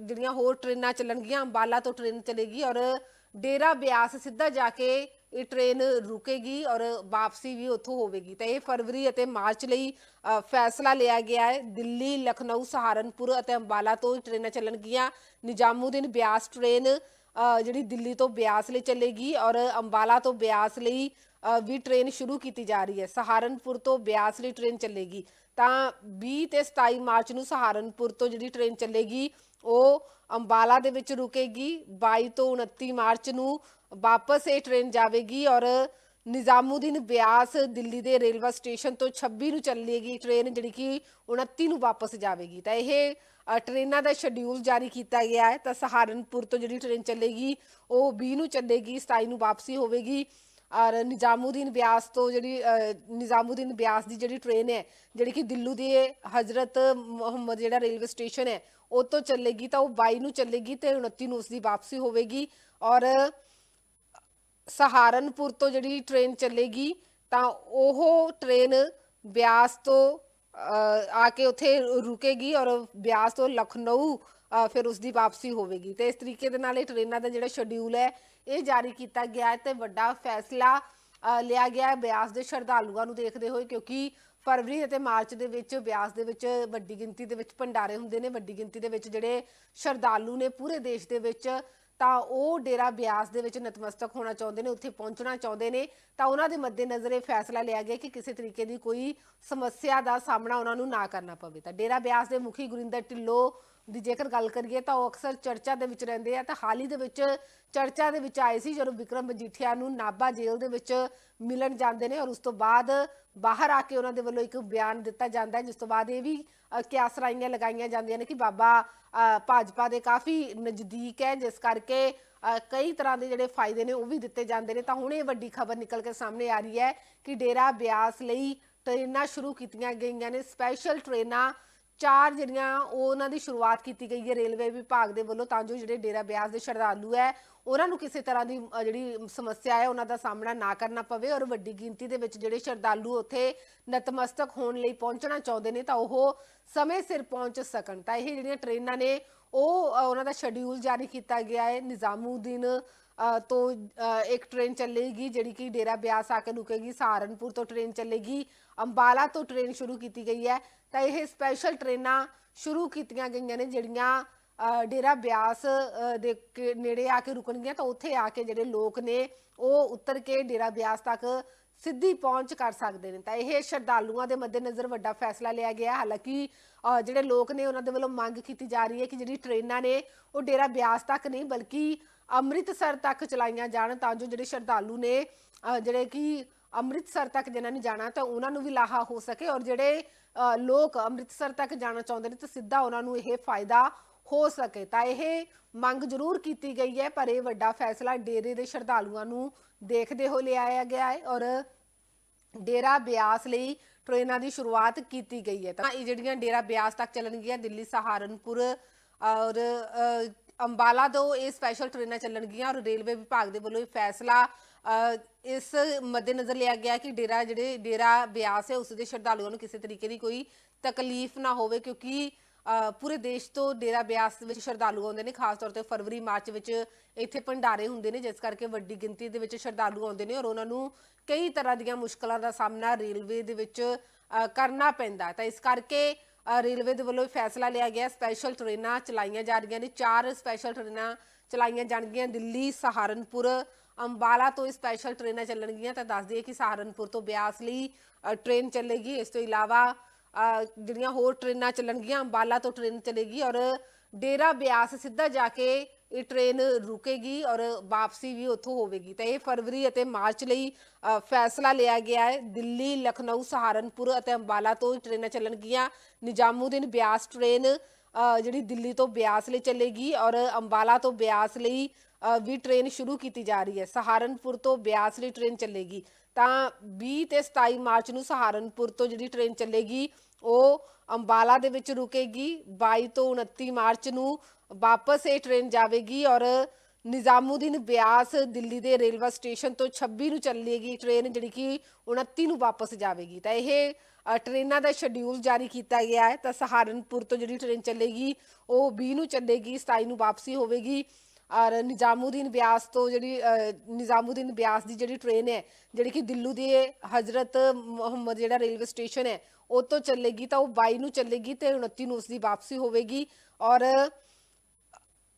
ਜਿਹੜੀਆਂ ਹੋਰ ਟ੍ਰੇਨਾਂ ਚੱਲਣਗੀਆਂ ਅੰਬਾਲਾ ਤੋਂ ਟ੍ਰੇਨ ਚੱਲੇਗੀ ਔਰ ਡੇਰਾ ਬਿਆਸ ਸਿੱਧਾ ਜਾ ਕੇ ਇਹ ਟ੍ਰੇਨ ਰੁਕੇਗੀ ਔਰ ਵਾਪਸੀ ਵੀ ਉੱਥੋਂ ਹੋਵੇਗੀ। ਤਾਂ ਇਹ ਫਰਵਰੀ ਅਤੇ ਮਾਰਚ ਲਈ ਫੈਸਲਾ ਲਿਆ ਗਿਆ ਹੈ। ਦਿੱਲੀ ਲਖਨਊ ਸਹਾਰਨਪੁਰ ਅਤੇ ਅੰਬਾਲਾ ਤੋਂ ਇਹ ਟ੍ਰੇਨਾਂ ਚੱਲਣਗੀਆਂ। ਨਿਜ਼ਾਮੂਦੀਨ ਬਿਆਸ ਟ੍ਰੇਨ ਜਿਹੜੀ ਦਿੱਲੀ ਤੋਂ ਬਿਆਸ ਲਈ ਚੱਲੇਗੀ ਔਰ ਅੰਬਾਲਾ ਤੋਂ ਬਿਆਸ ਲਈ ਵੀ ਟ੍ਰੇਨ ਸ਼ੁਰੂ ਕੀਤੀ ਜਾ ਰਹੀ ਹੈ। ਸਹਾਰਨਪੁਰ ਤੋਂ ਬਿਆਸ ਲਈ ਟ੍ਰੇਨ ਚੱਲੇਗੀ। ਤਾਂ 20 ਤੇ 27 ਮਾਰਚ ਨੂੰ ਸਹਾਰਨਪੁਰ ਤੋਂ ਜਿਹੜੀ ਟ੍ਰੇਨ ਚੱਲੇਗੀ ਉਹ ਅੰਬਾਲਾ ਦੇ ਵਿੱਚ ਰੁਕੇਗੀ। 22 ਤੋਂ 29 ਮਾਰਚ ਨੂੰ ਵਾਪਸ ਇਹ ਟ੍ਰੇਨ ਜਾਵੇਗੀ ਔਰ ਨਿਜ਼ਾਮੂਦੀਨ ਬਿਆਸ ਦਿੱਲੀ ਦੇ ਰੇਲਵੇ ਸਟੇਸ਼ਨ ਤੋਂ 26 ਨੂੰ ਚੱਲੇਗੀ ਟ੍ਰੇਨ ਜਿਹੜੀ ਕਿ 29 ਨੂੰ ਵਾਪਸ ਜਾਵੇਗੀ। ਤਾਂ ਇਹ ਅ, ਟ੍ਰੇਨਾਂ ਦਾ ਸ਼ਡਿਊਲ ਜਾਰੀ ਕੀਤਾ ਗਿਆ ਹੈ। ਤਾਂ ਸਹਾਰਨਪੁਰ ਤੋਂ ਜਿਹੜੀ ਟ੍ਰੇਨ ਚੱਲੇਗੀ ਉਹ 20 ਨੂੰ ਚੱਲੇਗੀ 27 ਨੂੰ ਵਾਪਸੀ ਹੋਵੇਗੀ। ਔਰ ਨਿਜ਼ਾਮੂਦੀਨ ਬਿਆਸ ਤੋਂ ਜਿਹੜੀ ਅ, ਨਿਜ਼ਾਮੂਦੀਨ ਬਿਆਸ ਦੀ ਜਿਹੜੀ ਟ੍ਰੇਨ ਹੈ ਜਿਹੜੀ ਕਿ ਦਿੱਲੂ ਦੇ ਹਜ਼ਰਤ ਮੁਹੰਮਦ ਜਿਹੜਾ ਰੇਲਵੇ ਸਟੇਸ਼ਨ ਹੈ ਉਹ ਤੋਂ ਚੱਲੇਗੀ ਤਾਂ ਉਹ 22 ਨੂੰ ਚੱਲੇਗੀ ਤੇ 29 ਨੂੰ ਉਸ ਦੀ ਵਾਪਸੀ ਹੋਵੇਗੀ। ਔਰ ਸਹਾਰਨਪੁਰ ਤੋਂ ਜਿਹੜੀ ਟ੍ਰੇਨ ਚੱਲੇਗੀ ਤਾਂ ਉਹ ਟ੍ਰੇਨ ਬਿਆਸ ਤੋਂ ਆ ਕੇ ਉੱਥੇ ਰੁਕੇਗੀ ਔਰ ਬਿਆਸ ਤੋਂ ਲਖਨਊ ਫਿਰ ਉਸ ਦੀ ਵਾਪਸੀ ਹੋਵੇਗੀ। ਤੇ ਇਸ ਤਰੀਕੇ ਦੇ ਨਾਲ ਇਹ ਟ੍ਰੇਨਾਂ ਦਾ ਜਿਹੜਾ ਸ਼ਡਿਊਲ ਹੈ, ਇਹ ਜਾਰੀ ਕੀਤਾ ਗਿਆ ਹੈ ਤੇ ਵੱਡਾ ਫੈਸਲਾ ਲਿਆ ਗਿਆ ਹੈ ਬਿਆਸ ਦੇ ਸ਼ਰਧਾਲੂਆਂ ਨੂੰ ਦੇਖਦੇ ਹੋਏ, ਕਿਉਂਕਿ ਫਰਵਰੀ ਅਤੇ ਮਾਰਚ ਦੇ ਵਿੱਚ ਬਿਆਸ ਦੇ ਵਿੱਚ ਵੱਡੀ ਗਿਣਤੀ ਦੇ ਵਿੱਚ ਭੰਡਾਰੇ ਹੁੰਦੇ ਨੇ। ਵੱਡੀ ਗਿਣਤੀ ਦੇ ਵਿੱਚ ਜਿਹੜੇ ਸ਼ਰਧਾਲੂ ਨੇ ਪੂਰੇ ਦੇਸ਼ ਦੇ ਵਿੱਚ, ਤਾਂ ਉਹ ਡੇਰਾ ਬਿਆਸ ਦੇ ਵਿੱਚ ਨਤਮਸਤਕ ਹੋਣਾ ਚਾਹੁੰਦੇ ਨੇ, ਉੱਥੇ ਪਹੁੰਚਣਾ ਚਾਹੁੰਦੇ ਨੇ। ਤਾਂ ਉਹਨਾਂ ਦੇ ਮੱਦੇਨਜ਼ਰ ਇਹ ਫੈਸਲਾ ਲਿਆ ਗਿਆ ਕਿ ਕਿਸੇ ਤਰੀਕੇ ਦੀ ਕੋਈ ਸਮੱਸਿਆ ਦਾ ਸਾਹਮਣਾ ਉਹਨਾਂ ਨੂੰ ਨਾ ਕਰਨਾ ਪਵੇ। ਤਾਂ ਡੇਰਾ ਬਿਆਸ ਦੇ ਮੁਖੀ ਗੁਰਿੰਦਰ ਢਿੱਲੋਂ ਦੀ ਜੇਕਰ ਗੱਲ ਕਰੀਏ ਤਾਂ ਉਹ ਅਕਸਰ ਚਰਚਾ ਦੇ ਵਿੱਚ ਰਹਿੰਦੇ ਆ, ਤਾਂ ਹਾਲ ਹੀ ਦੇ ਵਿੱਚ ਚਰਚਾ ਦੇ ਵਿੱਚ ਆਏ ਸੀ ਜਦੋਂ ਵਿਕਰਮ ਮਜੀਠੀਆ ਨੂੰ ਨਾਭਾ ਜੇਲ੍ਹ ਦੇ ਵਿੱਚ ਮਿਲਣ ਜਾਂਦੇ ਨੇ ਔਰ ਉਸ ਤੋਂ ਬਾਅਦ ਬਾਹਰ ਆ ਕੇ ਉਹਨਾਂ ਦੇ ਵੱਲੋਂ ਇੱਕ ਬਿਆਨ ਦਿੱਤਾ ਜਾਂਦਾ ਹੈ, ਜਿਸ ਤੋਂ ਬਾਅਦ ਇਹ ਵੀ ਕਿਆਸਰਾਈਆਂ ਲਗਾਈਆਂ ਜਾਂਦੀਆਂ ਨੇ ਕਿ ਬਾਬਾ ਭਾਜਪਾ ਦੇ ਕਾਫੀ ਨਜ਼ਦੀਕ ਹੈ, ਜਿਸ ਕਰਕੇ ਕਈ ਤਰ੍ਹਾਂ ਦੇ ਜਿਹੜੇ ਫਾਇਦੇ ਨੇ ਉਹ ਵੀ ਦਿੱਤੇ ਜਾਂਦੇ ਨੇ। ਤਾਂ ਹੁਣ ਇਹ ਵੱਡੀ ਖਬਰ ਨਿਕਲ ਕੇ ਸਾਹਮਣੇ ਆ ਰਹੀ ਹੈ ਕਿ ਡੇਰਾ ਬਿਆਸ ਲਈ ਟ੍ਰੇਨਾਂ ਸ਼ੁਰੂ ਕੀਤੀਆਂ ਗਈਆਂ ਨੇ। ਸਪੈਸ਼ਲ ਟ੍ਰੇਨਾਂ ਚਾਰ ਜਿਹੜੀਆਂ ਉਹ ਉਹਨਾਂ ਦੀ ਸ਼ੁਰੂਆਤ ਕੀਤੀ ਗਈ ਹੈ ਰੇਲਵੇ ਵਿਭਾਗ ਦੇ ਵੱਲੋਂ, ਤਾਂ ਜੋ ਜਿਹੜੇ ਡੇਰਾ ਬਿਆਸ ਦੇ ਸ਼ਰਧਾਲੂ ਹੈ, ਉਹਨਾਂ ਨੂੰ ਕਿਸੇ ਤਰ੍ਹਾਂ ਦੀ ਜਿਹੜੀ ਸਮੱਸਿਆ ਹੈ, ਉਹਨਾਂ ਦਾ ਸਾਹਮਣਾ ਨਾ ਕਰਨਾ ਪਵੇ ਔਰ ਵੱਡੀ ਗਿਣਤੀ ਦੇ ਵਿੱਚ ਜਿਹੜੇ ਸ਼ਰਧਾਲੂ ਉੱਥੇ ਨਤਮਸਤਕ ਹੋਣ ਲਈ ਪਹੁੰਚਣਾ ਚਾਹੁੰਦੇ ਨੇ, ਤਾਂ ਉਹ ਸਮੇਂ ਸਿਰ ਪਹੁੰਚ ਸਕਣ। ਤਾਂ ਇਹ ਜਿਹੜੀਆਂ ਟ੍ਰੇਨਾਂ ਨੇ, ਉਹ ਉਹਨਾਂ ਦਾ ਸ਼ਡਿਊਲ ਜਾਰੀ ਕੀਤਾ ਗਿਆ ਹੈ। ਨਿਜ਼ਾਮੂਦੀਨ ਅ, ਤੋਂ ਅ, ਇੱਕ ਟ੍ਰੇਨ ਚੱਲੇਗੀ ਜਿਹੜੀ ਕਿ ਡੇਰਾ ਬਿਆਸ ਆ ਕੇ ਰੁਕੇਗੀ। ਸਹਾਰਨਪੁਰ ਤੋਂ ਟ੍ਰੇਨ ਚੱਲੇਗੀ। ਅੰਬਾਲਾ ਤੋਂ ਟ੍ਰੇਨ ਸ਼ੁਰੂ ਕੀਤੀ ਗਈ ਹੈ। ਤਾਂ ਇਹ ਸਪੈਸ਼ਲ ਟ੍ਰੇਨਾਂ ਸ਼ੁਰੂ ਕੀਤੀਆਂ ਗਈਆਂ ਨੇ ਜਿਹੜੀਆਂ ਡੇਰਾ ਬਿਆਸ ਦੇ ਕੇ ਨੇੜੇ ਆ ਕੇ ਰੁਕਣਗੀਆਂ। ਤਾਂ ਉੱਥੇ ਆ ਕੇ ਜਿਹੜੇ ਲੋਕ ਨੇ ਉਹ ਉਤਰ ਕੇ ਡੇਰਾ ਬਿਆਸ ਤੱਕ ਸਿੱਧੀ ਪਹੁੰਚ ਕਰ ਸਕਦੇ ਨੇ। ਤਾਂ ਇਹ ਸ਼ਰਧਾਲੂਆਂ ਦੇ ਮੱਦੇਨਜ਼ਰ ਵੱਡਾ ਫੈਸਲਾ ਲਿਆ ਗਿਆ ਹਾਲਾਂਕਿ ਜਿਹੜੇ ਲੋਕ ਨੇ ਉਹਨਾਂ ਦੇ ਵੱਲੋਂ ਮੰਗ ਕੀਤੀ ਜਾ ਰਹੀ ਹੈ ਕਿ ਜਿਹੜੀ ਟ੍ਰੇਨਾਂ ਨੇ ਉਹ ਡੇਰਾ ਬਿਆਸ ਤੱਕ ਨਹੀਂ ਬਲਕਿ ਅੰਮ੍ਰਿਤਸਰ ਤੱਕ ਚਲਾਈਆਂ ਜਾਣ, ਤਾਂ ਜੋ ਜਿਹੜੇ ਸ਼ਰਧਾਲੂ ਨੇ ਜਿਹੜੇ ਕਿ ਅੰਮ੍ਰਿਤਸਰ ਤੱਕ ਜਿਨ੍ਹਾਂ ਨੇ ਜਾਣਾ, ਤਾਂ ਉਹਨਾਂ ਨੂੰ ਵੀ ਲਾਹਾ ਹੋ ਸਕੇ ਔਰ ਜਿਹੜੇ ਲੋਕ ਅੰਮ੍ਰਿਤਸਰ ਤੱਕ ਜਾਣਾ ਚਾਹੁੰਦੇ ਨੇ, ਤਾਂ ਸਿੱਧਾ ਉਹਨਾਂ ਨੂੰ ਇਹ ਫਾਇਦਾ ਹੋ ਸਕੇ। ਤਾਂ ਇਹ ਮੰਗ ਜ਼ਰੂਰ ਕੀਤੀ ਗਈ ਹੈ, ਪਰ ਇਹ ਵੱਡਾ ਫੈਸਲਾ ਡੇਰੇ ਦੇ ਸ਼ਰਧਾਲੂਆਂ ਨੂੰ ਦੇਖਦੇ ਹੋਏ ਲਿਆਇਆ ਗਿਆ ਹੈ ਔਰ ਡੇਰਾ ਬਿਆਸ ਲਈ ਟ੍ਰੇਨਾਂ ਦੀ ਸ਼ੁਰੂਆਤ ਕੀਤੀ ਗਈ ਹੈ। ਤਾਂ ਇਹ ਜਿਹੜੀਆਂ ਡੇਰਾ ਬਿਆਸ ਤੱਕ ਚੱਲਣਗੀਆਂ, ਦਿੱਲੀ, ਸਹਾਰਨਪੁਰ ਔਰ ਅੰਬਾਲਾ ਤੋਂ ਇਹ ਸਪੈਸ਼ਲ ਟ੍ਰੇਨਾਂ ਚੱਲਣਗੀਆਂ ਔਰ ਰੇਲਵੇ ਵਿਭਾਗ ਦੇ ਵੱਲੋਂ ਇਹ ਫੈਸਲਾ ਇਸ ਮੱਦੇਨਜ਼ਰ ਲਿਆ ਗਿਆ ਕਿ ਡੇਰਾ ਜਿਹੜੇ, ਡੇਰਾ ਬਿਆਸ ਹੈ ਉਸ ਦੇ ਸ਼ਰਧਾਲੂਆਂ ਨੂੰ ਕਿਸੇ ਤਰੀਕੇ ਦੀ ਕੋਈ ਤਕਲੀਫ ਨਾ ਹੋਵੇ ਕਿਉਂਕਿ ਪੂਰੇ ਦੇਸ਼ ਤੋਂ ਡੇਰਾ ਬਿਆਸ ਵਿੱਚ ਸ਼ਰਧਾਲੂ ਆਉਂਦੇ ਨੇ, ਖਾਸ ਤੌਰ ਤੇ ਫਰਵਰੀ, ਮਾਰਚ ਵਿੱਚ ਇੱਥੇ ਭੰਡਾਰੇ ਹੁੰਦੇ ਨੇ, ਜਿਸ ਕਰਕੇ ਵੱਡੀ ਗਿਣਤੀ ਦੇ ਵਿੱਚ ਸ਼ਰਧਾਲੂ ਆਉਂਦੇ ਨੇ ਔਰ ਉਹਨਾਂ ਨੂੰ ਕਈ ਤਰ੍ਹਾਂ ਦੀਆਂ ਮੁਸ਼ਕਲਾਂ ਦਾ ਸਾਹਮਣਾ ਰੇਲਵੇ ਦੇ ਵਿੱਚ ਕਰਨਾ ਪੈਂਦਾ ਤਾਂ ਇਸ ਕਰਕੇ ਰੇਲਵੇ ਦੇ ਵੱਲੋਂ ਇਹ ਫੈਸਲਾ ਲਿਆ ਗਿਆ ਸਪੈਸ਼ਲ ਟ੍ਰੇਨਾਂ ਚਲਾਈਆਂ ਜਾ ਰਹੀਆਂ ਨੇ। ਚਾਰ ਸਪੈਸ਼ਲ ਟ੍ਰੇਨਾਂ ਚਲਾਈਆਂ ਜਾਣਗੀਆਂ ਦਿੱਲੀ ਸਹਾਰਨਪੁਰ ਅੰਬਾਲਾ ਤੋਂ ਸਪੈਸ਼ਲ ਟ੍ਰੇਨਾਂ ਚੱਲਣਗੀਆਂ। ਤਾਂ ਦੱਸ ਦਈਏ ਕਿ ਸਹਾਰਨਪੁਰ ਤੋਂ ਬਿਆਸ ਲਈ ਅ, ਟ੍ਰੇਨ ਚੱਲੇਗੀ। ਇਸ ਤੋਂ ਇਲਾਵਾ ਜਿਹੜੀਆਂ ਹੋਰ ਟ੍ਰੇਨਾਂ ਚੱਲਣਗੀਆਂ ਅੰਬਾਲਾ ਤੋਂ ਟ੍ਰੇਨ ਚੱਲੇਗੀ ਔਰ ਡੇਰਾ ਬਿਆਸ ਸਿੱਧਾ ਜਾ ਕੇ ਇਹ ਟ੍ਰੇਨ ਰੁਕੇਗੀ ਔਰ ਵਾਪਸੀ ਵੀ ਉੱਥੋਂ ਹੋਵੇਗੀ। ਤਾਂ ਇਹ ਫਰਵਰੀ ਅਤੇ ਮਾਰਚ ਲਈ ਫੈਸਲਾ ਲਿਆ ਗਿਆ ਹੈ। ਦਿੱਲੀ, ਲਖਨਊ, ਸਹਾਰਨਪੁਰ ਅਤੇ ਅੰਬਾਲਾ ਤੋਂ ਇਹ ਟ੍ਰੇਨਾਂ ਚੱਲਣਗੀਆਂ। ਨਿਜ਼ਾਮੂਦੀਨ ਬਿਆਸ ਟ੍ਰੇਨ ਜਿਹੜੀ ਦਿੱਲੀ ਤੋਂ ਬਿਆਸ ਲਈ ਚੱਲੇਗੀ ਔਰ ਅੰਬਾਲਾ ਤੋਂ ਬਿਆਸ ਲਈ ਵੀ ਟ੍ਰੇਨ ਸ਼ੁਰੂ ਕੀਤੀ ਜਾ ਰਹੀ ਹੈ। ਸਹਾਰਨਪੁਰ ਤੋਂ ਬਿਆਸ ਲਈ ਟ੍ਰੇਨ ਚੱਲੇਗੀ। ਤਾਂ 20 ਤੇ 27 ਮਾਰਚ ਨੂੰ ਸਹਾਰਨਪੁਰ ਤੋਂ ਜਿਹੜੀ ਟ੍ਰੇਨ ਚੱਲੇਗੀ ਉਹ ਅੰਬਾਲਾ ਦੇ ਵਿੱਚ ਰੁਕੇਗੀ। 22 ਤੋਂ 29 ਮਾਰਚ ਨੂੰ ਵਾਪਸ ਇਹ ਟ੍ਰੇਨ ਜਾਵੇਗੀ ਔਰ ਨਿਜ਼ਾਮੂਦੀਨ ਬਿਆਸ ਦਿੱਲੀ ਦੇ ਰੇਲਵੇ ਸਟੇਸ਼ਨ ਤੋਂ 26 ਨੂੰ ਚੱਲੇਗੀ ਟ੍ਰੇਨ ਜਿਹੜੀ ਕਿ 29 ਨੂੰ ਵਾਪਸ ਜਾਵੇਗੀ। ਤਾਂ ਇਹ ਅ, ਟ੍ਰੇਨਾਂ ਦਾ ਸ਼ਡਿਊਲ ਜਾਰੀ ਕੀਤਾ ਗਿਆ ਹੈ। ਤਾਂ ਸਹਾਰਨਪੁਰ ਤੋਂ ਜਿਹੜੀ ਟ੍ਰੇਨ ਚੱਲੇਗੀ ਉਹ 20 ਨੂੰ ਚੱਲੇਗੀ 27 ਨੂੰ ਵਾਪਸੀ ਹੋਵੇਗੀ। ਔਰ ਨਿਜ਼ਾਮੂਦੀਨ ਬਿਆਸ ਤੋਂ ਜਿਹੜੀ ਅ, ਨਿਜ਼ਾਮੂਦੀਨ ਬਿਆਸ ਦੀ ਜਿਹੜੀ ਟ੍ਰੇਨ ਹੈ ਜਿਹੜੀ ਕਿ ਦਿੱਲੂ ਦੇ ਹਜ਼ਰਤ ਮੁਹੰਮਦ ਜਿਹੜਾ ਰੇਲਵੇ ਸਟੇਸ਼ਨ ਹੈ ਉਹ ਤੋਂ ਚੱਲੇਗੀ ਤਾਂ ਉਹ 22 ਨੂੰ ਚੱਲੇਗੀ ਤੇ 29 ਨੂੰ ਉਸ ਦੀ ਵਾਪਸੀ ਹੋਵੇਗੀ। ਔਰ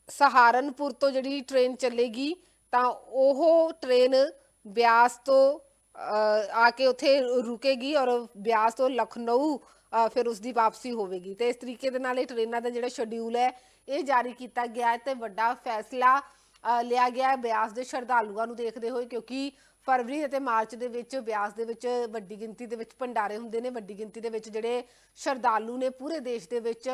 ਸਹਾਰਨਪੁਰ ਤੋਂ ਜਿਹੜੀ ਟ੍ਰੇਨ ਚੱਲੇਗੀ ਤਾਂ ਉਹ ਟ੍ਰੇਨ ਬਿਆਸ ਤੋਂ ਆ ਕੇ ਉੱਥੇ ਰੁਕੇਗੀ ਔਰ ਬਿਆਸ ਤੋਂ ਲਖਨਊ ਫਿਰ ਉਸ ਦੀ ਵਾਪਸੀ ਹੋਵੇਗੀ। ਤੇ ਇਸ ਤਰੀਕੇ ਦੇ ਨਾਲ ਇਹ ਟ੍ਰੇਨਾਂ ਦਾ ਜਿਹੜਾ ਸ਼ਡਿਊਲ ਹੈ, ਇਹ ਜਾਰੀ ਕੀਤਾ ਗਿਆ ਹੈ ਤੇ ਵੱਡਾ ਫੈਸਲਾ ਲਿਆ ਗਿਆ ਹੈ ਬਿਆਸ ਦੇ ਸ਼ਰਧਾਲੂਆਂ ਨੂੰ ਦੇਖਦੇ ਹੋਏ, ਕਿਉਂਕਿ ਫਰਵਰੀ ਅਤੇ ਮਾਰਚ ਦੇ ਵਿੱਚ ਬਿਆਸ ਦੇ ਵਿੱਚ ਵੱਡੀ ਗਿਣਤੀ ਦੇ ਵਿੱਚ ਭੰਡਾਰੇ ਹੁੰਦੇ ਨੇ। ਵੱਡੀ ਗਿਣਤੀ ਦੇ ਵਿੱਚ ਜਿਹੜੇ ਸ਼ਰਧਾਲੂ ਨੇ ਪੂਰੇ ਦੇਸ਼ ਦੇ ਵਿੱਚ,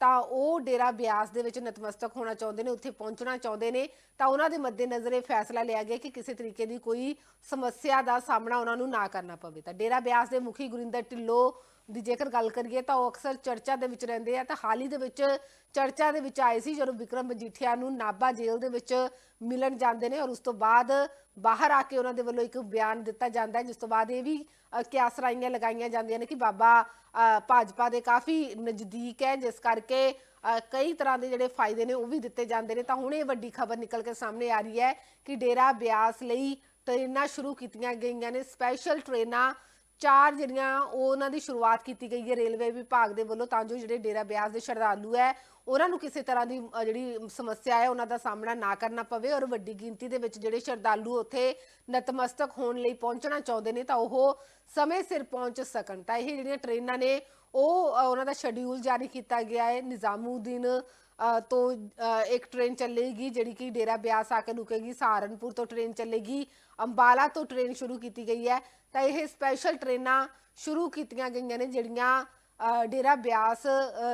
ਤਾਂ ਉਹ ਡੇਰਾ ਬਿਆਸ ਦੇ ਵਿੱਚ ਨਤਮਸਤਕ ਹੋਣਾ ਚਾਹੁੰਦੇ ਨੇ, ਉੱਥੇ ਪਹੁੰਚਣਾ ਚਾਹੁੰਦੇ ਨੇ। ਤਾਂ ਉਹਨਾਂ ਦੇ ਮੱਦੇਨਜ਼ਰ ਇਹ ਫੈਸਲਾ ਲਿਆ ਗਿਆ ਕਿ ਕਿਸੇ ਤਰੀਕੇ ਦੀ ਕੋਈ ਸਮੱਸਿਆ ਦਾ ਸਾਹਮਣਾ ਉਹਨਾਂ ਨੂੰ ਨਾ ਕਰਨਾ ਪਵੇ। ਤਾਂ ਡੇਰਾ ਬਿਆਸ ਦੇ ਮੁਖੀ ਗੁਰਿੰਦਰ ਢਿੱਲੋਂ ਦੀ ਜੇਕਰ ਗੱਲ ਕਰੀਏ ਤਾਂ ਉਹ ਅਕਸਰ ਚਰਚਾ ਦੇ ਵਿੱਚ ਰਹਿੰਦੇ ਆ, ਤਾਂ ਹਾਲ ਹੀ ਦੇ ਵਿੱਚ ਚਰਚਾ ਦੇ ਵਿੱਚ ਆਏ ਸੀ ਜਦੋਂ ਵਿਕਰਮ ਮਜੀਠੀਆ ਨੂੰ ਨਾਭਾ ਜੇਲ੍ਹ ਦੇ ਵਿੱਚ ਮਿਲਣ ਜਾਂਦੇ ਨੇ ਔਰ ਉਸ ਤੋਂ ਬਾਅਦ ਬਾਹਰ ਆ ਕੇ ਉਹਨਾਂ ਦੇ ਵੱਲੋਂ ਇੱਕ ਬਿਆਨ ਦਿੱਤਾ ਜਾਂਦਾ ਹੈ, ਜਿਸ ਤੋਂ ਬਾਅਦ ਇਹ ਵੀ ਕਿਆਸਰਾਈਆਂ ਲਗਾਈਆਂ ਜਾਂਦੀਆਂ ਨੇ ਕਿ ਬਾਬਾ ਭਾਜਪਾ ਦੇ ਕਾਫੀ ਨਜ਼ਦੀਕ ਹੈ, ਜਿਸ ਕਰਕੇ ਕਈ ਤਰ੍ਹਾਂ ਦੇ ਜਿਹੜੇ ਫਾਇਦੇ ਨੇ ਉਹ ਵੀ ਦਿੱਤੇ ਜਾਂਦੇ ਨੇ। ਤਾਂ ਹੁਣ ਇਹ ਵੱਡੀ ਖਬਰ ਨਿਕਲ ਕੇ ਸਾਹਮਣੇ ਆ ਰਹੀ ਹੈ ਕਿ ਡੇਰਾ ਬਿਆਸ ਲਈ ਟ੍ਰੇਨਾਂ ਸ਼ੁਰੂ ਕੀਤੀਆਂ ਗਈਆਂ ਨੇ। ਸਪੈਸ਼ਲ ਟ੍ਰੇਨਾਂ ਚਾਰ ਜਿਹੜੀਆਂ ਉਹ ਉਹਨਾਂ ਦੀ ਸ਼ੁਰੂਆਤ ਕੀਤੀ ਗਈ ਹੈ ਰੇਲਵੇ ਵਿਭਾਗ ਦੇ ਵੱਲੋਂ, ਤਾਂ ਜੋ ਜਿਹੜੇ ਡੇਰਾ ਬਿਆਸ ਦੇ ਸ਼ਰਧਾਲੂ ਹੈ, ਉਹਨਾਂ ਨੂੰ ਕਿਸੇ ਤਰ੍ਹਾਂ ਦੀ ਜਿਹੜੀ ਸਮੱਸਿਆ ਹੈ, ਉਹਨਾਂ ਦਾ ਸਾਹਮਣਾ ਨਾ ਕਰਨਾ ਪਵੇ ਔਰ ਵੱਡੀ ਗਿਣਤੀ ਦੇ ਵਿੱਚ ਜਿਹੜੇ ਸ਼ਰਧਾਲੂ ਉੱਥੇ ਨਤਮਸਤਕ ਹੋਣ ਲਈ ਪਹੁੰਚਣਾ ਚਾਹੁੰਦੇ ਨੇ, ਤਾਂ ਉਹ ਸਮੇਂ ਸਿਰ ਪਹੁੰਚ ਸਕਣ। ਤਾਂ ਇਹ ਜਿਹੜੀਆਂ ਟ੍ਰੇਨਾਂ ਨੇ, ਉਹ ਉਹਨਾਂ ਦਾ ਸ਼ਡਿਊਲ ਜਾਰੀ ਕੀਤਾ ਗਿਆ ਹੈ। ਨਿਜ਼ਾਮੂਦੀਨ ਤੋਂ ਇੱਕ ਟ੍ਰੇਨ ਚੱਲੇਗੀ, ਜਿਹੜੀ ਕਿ ਡੇਰਾ ਬਿਆਸ ਆ ਕੇ ਰੁਕੇਗੀ, ਸਹਾਰਨਪੁਰ ਤੋਂ ਟ੍ਰੇਨ ਚੱਲੇਗੀ, ਅੰਬਾਲਾ ਤੋਂ ਟ੍ਰੇਨ ਸ਼ੁਰੂ ਕੀਤੀ ਗਈ ਹੈ। ਤਾਂ ਇਹ ਸਪੈਸ਼ਲ ਟ੍ਰੇਨਾਂ ਸ਼ੁਰੂ ਕੀਤੀਆਂ ਗਈਆਂ ਨੇ, ਜਿਹੜੀਆਂ ਡੇਰਾ ਬਿਆਸ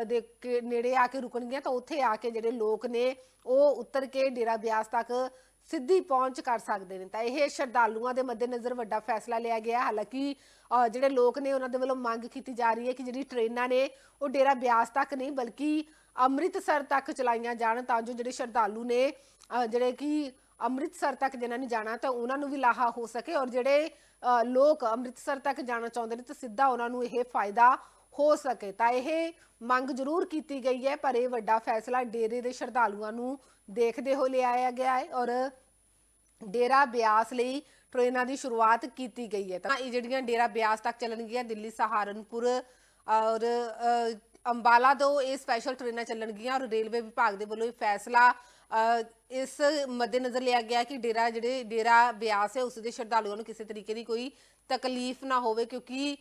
ਦੇ ਕੇ ਨੇੜੇ ਆ ਕੇ ਰੁਕਣਗੀਆਂ। ਤਾਂ ਉੱਥੇ ਆ ਕੇ ਜਿਹੜੇ ਲੋਕ ਨੇ, ਉਹ ਉਤਰ ਕੇ ਡੇਰਾ ਬਿਆਸ ਤੱਕ ਸਿੱਧੀ ਪਹੁੰਚ ਕਰ ਸਕਦੇ ਨੇ। ਤਾਂ ਇਹ ਸ਼ਰਧਾਲੂਆਂ ਦੇ ਮੱਦੇਨਜ਼ਰ ਵੱਡਾ ਫੈਸਲਾ ਲਿਆ ਗਿਆ। ਹਾਲਾਂਕਿ ਜਿਹੜੇ ਲੋਕ ਨੇ ਉਹਨਾਂ ਦੇ ਵੱਲੋਂ ਮੰਗ ਕੀਤੀ ਜਾ ਰਹੀ ਹੈ ਕਿ ਜਿਹੜੀ ਟ੍ਰੇਨਾਂ ਨੇ ਉਹ ਡੇਰਾ ਬਿਆਸ ਤੱਕ ਨਹੀਂ, ਬਲਕਿ ਅੰਮ੍ਰਿਤਸਰ ਤੱਕ ਚਲਾਈਆਂ ਜਾਣ ਤਾਂ ਜੋ ਜਿਹੜੇ ਸ਼ਰਧਾਲੂ ਨੇ ਜਿਹੜੇ ਕਿ ਅੰਮ੍ਰਿਤਸਰ ਤੱਕ ਜਿਨ੍ਹਾਂ ਨੇ ਜਾਣਾ ਤਾਂ ਉਹਨਾਂ ਨੂੰ ਵੀ ਲਾਹਾ ਹੋ ਸਕੇ ਔਰ ਜਿਹੜੇ ਲੋਕ ਅੰਮ੍ਰਿਤਸਰ ਤੱਕ ਜਾਣਾ ਚਾਹੁੰਦੇ ਨੇ ਤਾਂ ਸਿੱਧਾ ਉਹਨਾਂ ਨੂੰ ਇਹ ਫਾਇਦਾ ਹੋ ਸਕੇ। ਤਾਂ ਇਹ ਮੰਗ ਜ਼ਰੂਰ ਕੀਤੀ ਗਈ ਹੈ, ਪਰ ਇਹ ਵੱਡਾ ਫੈਸਲਾ ਡੇਰੇ ਦੇ ਸ਼ਰਧਾਲੂਆਂ ਨੂੰ ਦੇਖਦੇ ਹੋਏ ਲਿਆਇਆ ਗਿਆ ਹੈ ਔਰ ਡੇਰਾ ਬਿਆਸ ਲਈ ਟ੍ਰੇਨਾਂ ਦੀ ਸ਼ੁਰੂਆਤ ਕੀਤੀ ਗਈ ਹੈ। ਤਾਂ ਇਹ ਜਿਹੜੀਆਂ ਡੇਰਾ ਬਿਆਸ ਤੱਕ ਚੱਲਣਗੀਆਂ, ਦਿੱਲੀ, ਸਹਾਰਨਪੁਰ ਔਰ ਅੰਬਾਲਾ ਤੋਂ ਇਹ ਸਪੈਸ਼ਲ ਟ੍ਰੇਨਾਂ ਚੱਲਣਗੀਆਂ ਔਰ ਰੇਲਵੇ ਵਿਭਾਗ ਦੇ ਵੱਲੋਂ ਇਹ ਫੈਸਲਾ ਇਸ ਮੱਦੇਨਜ਼ਰ ਲਿਆ ਗਿਆ ਕਿ ਡੇਰਾ ਜਿਹੜੇ ਡੇਰਾ ਬਿਆਸ ਹੈ, ਉਸ ਦੇ ਸ਼ਰਧਾਲੂਆਂ ਨੂੰ ਕਿਸੇ ਤਰੀਕੇ ਦੀ ਕੋਈ ਤਕਲੀਫ ਨਾ ਹੋਵੇ ਕਿਉਂਕਿ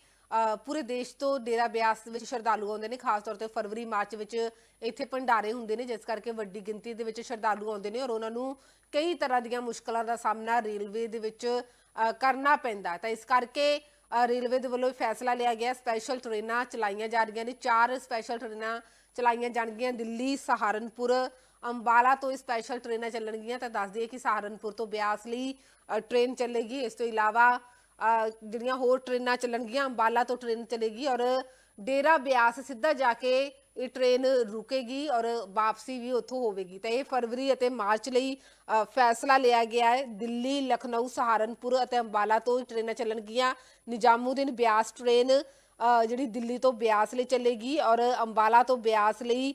ਪੂਰੇ ਦੇਸ਼ ਤੋਂ ਡੇਰਾ ਬਿਆਸ ਵਿੱਚ ਸ਼ਰਧਾਲੂ ਆਉਂਦੇ ਨੇ ਖਾਸ ਤੌਰ ਤੇ ਫਰਵਰੀ ਮਾਰਚ ਵਿੱਚ ਇੱਥੇ ਭੰਡਾਰੇ ਹੁੰਦੇ ਨੇ ਜਿਸ ਕਰਕੇ ਵੱਡੀ ਗਿਣਤੀ ਦੇ ਵਿੱਚ ਸ਼ਰਧਾਲੂ ਆਉਂਦੇ ਨੇ ਔਰ ਉਹਨਾਂ ਨੂੰ ਕਈ ਤਰ੍ਹਾਂ ਦੀਆਂ ਮੁਸ਼ਕਲਾਂ ਦਾ ਸਾਹਮਣਾ ਰੇਲਵੇ ਦੇ ਵਿੱਚ ਕਰਨਾ ਪੈਂਦਾ ਤਾਂ ਇਸ ਕਰਕੇ ਰੇਲਵੇ ਦੇ ਵੱਲੋਂ ਫੈਸਲਾ ਲਿਆ ਗਿਆ ਸਪੈਸ਼ਲ ਟ੍ਰੇਨਾਂ ਚਲਾਈਆਂ ਜਾ ਰਹੀਆਂ ਨੇ ਚਾਰ ਸਪੈਸ਼ਲ ਟ੍ਰੇਨਾਂ ਚਲਾਈਆਂ ਜਾਣਗੀਆਂ ਦਿੱਲੀ ਸਹਾਰਨਪੁਰ ਅੰਬਾਲਾ ਤੋਂ ਸਪੈਸ਼ਲ ਟ੍ਰੇਨਾਂ ਚੱਲਣਗੀਆਂ। ਤਾਂ ਦੱਸ ਦਈਏ ਕਿ ਸਹਾਰਨਪੁਰ ਤੋਂ ਬਿਆਸ ਲਈ ਅ, ਟ੍ਰੇਨ ਚੱਲੇਗੀ। ਇਸ ਤੋਂ ਇਲਾਵਾ ਜਿਹੜੀਆਂ ਹੋਰ ਟ੍ਰੇਨਾਂ ਚੱਲਣਗੀਆਂ, ਅੰਬਾਲਾ ਤੋਂ ਟ੍ਰੇਨ ਚਲੇਗੀ ਔਰ ਡੇਰਾ ਬਿਆਸ ਸਿੱਧਾ ਜਾ ਕੇ ਇਹ ਟ੍ਰੇਨ ਰੁਕੇਗੀ ਔਰ ਵਾਪਸੀ ਵੀ ਉੱਥੋਂ ਹੋਵੇਗੀ। ਤਾਂ ਇਹ ਫਰਵਰੀ ਅਤੇ ਮਾਰਚ ਲਈ ਫੈਸਲਾ ਲਿਆ ਗਿਆ ਹੈ। ਦਿੱਲੀ, ਲਖਨਊ, ਸਹਾਰਨਪੁਰ ਅਤੇ ਅੰਬਾਲਾ ਤੋਂ ਇਹ ਟ੍ਰੇਨਾਂ ਚੱਲਣਗੀਆਂ। ਨਿਜ਼ਾਮੂਦੀਨ ਬਿਆਸ ਟ੍ਰੇਨ ਜਿਹੜੀ ਦਿੱਲੀ ਤੋਂ ਬਿਆਸ ਲਈ ਚੱਲੇਗੀ ਔਰ ਅੰਬਾਲਾ ਤੋਂ ਬਿਆਸ ਲਈ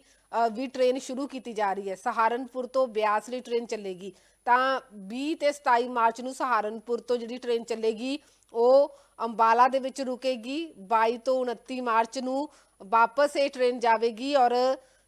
ਵੀ ਟ੍ਰੇਨ ਸ਼ੁਰੂ ਕੀਤੀ ਜਾ ਰਹੀ ਹੈ। ਸਹਾਰਨਪੁਰ ਤੋਂ ਬਿਆਸ ਲਈ ਟ੍ਰੇਨ ਚੱਲੇਗੀ। ਤਾਂ 20 ਤੇ 27 ਮਾਰਚ ਨੂੰ ਸਹਾਰਨਪੁਰ ਤੋਂ ਜਿਹੜੀ ਟ੍ਰੇਨ ਚੱਲੇਗੀ ਉਹ ਅੰਬਾਲਾ ਦੇ ਵਿੱਚ ਰੁਕੇਗੀ 22 ਤੋਂ 29 ਮਾਰਚ ਨੂੰ ਵਾਪਸ ਇਹ ਟ੍ਰੇਨ ਜਾਵੇਗੀ ਔਰ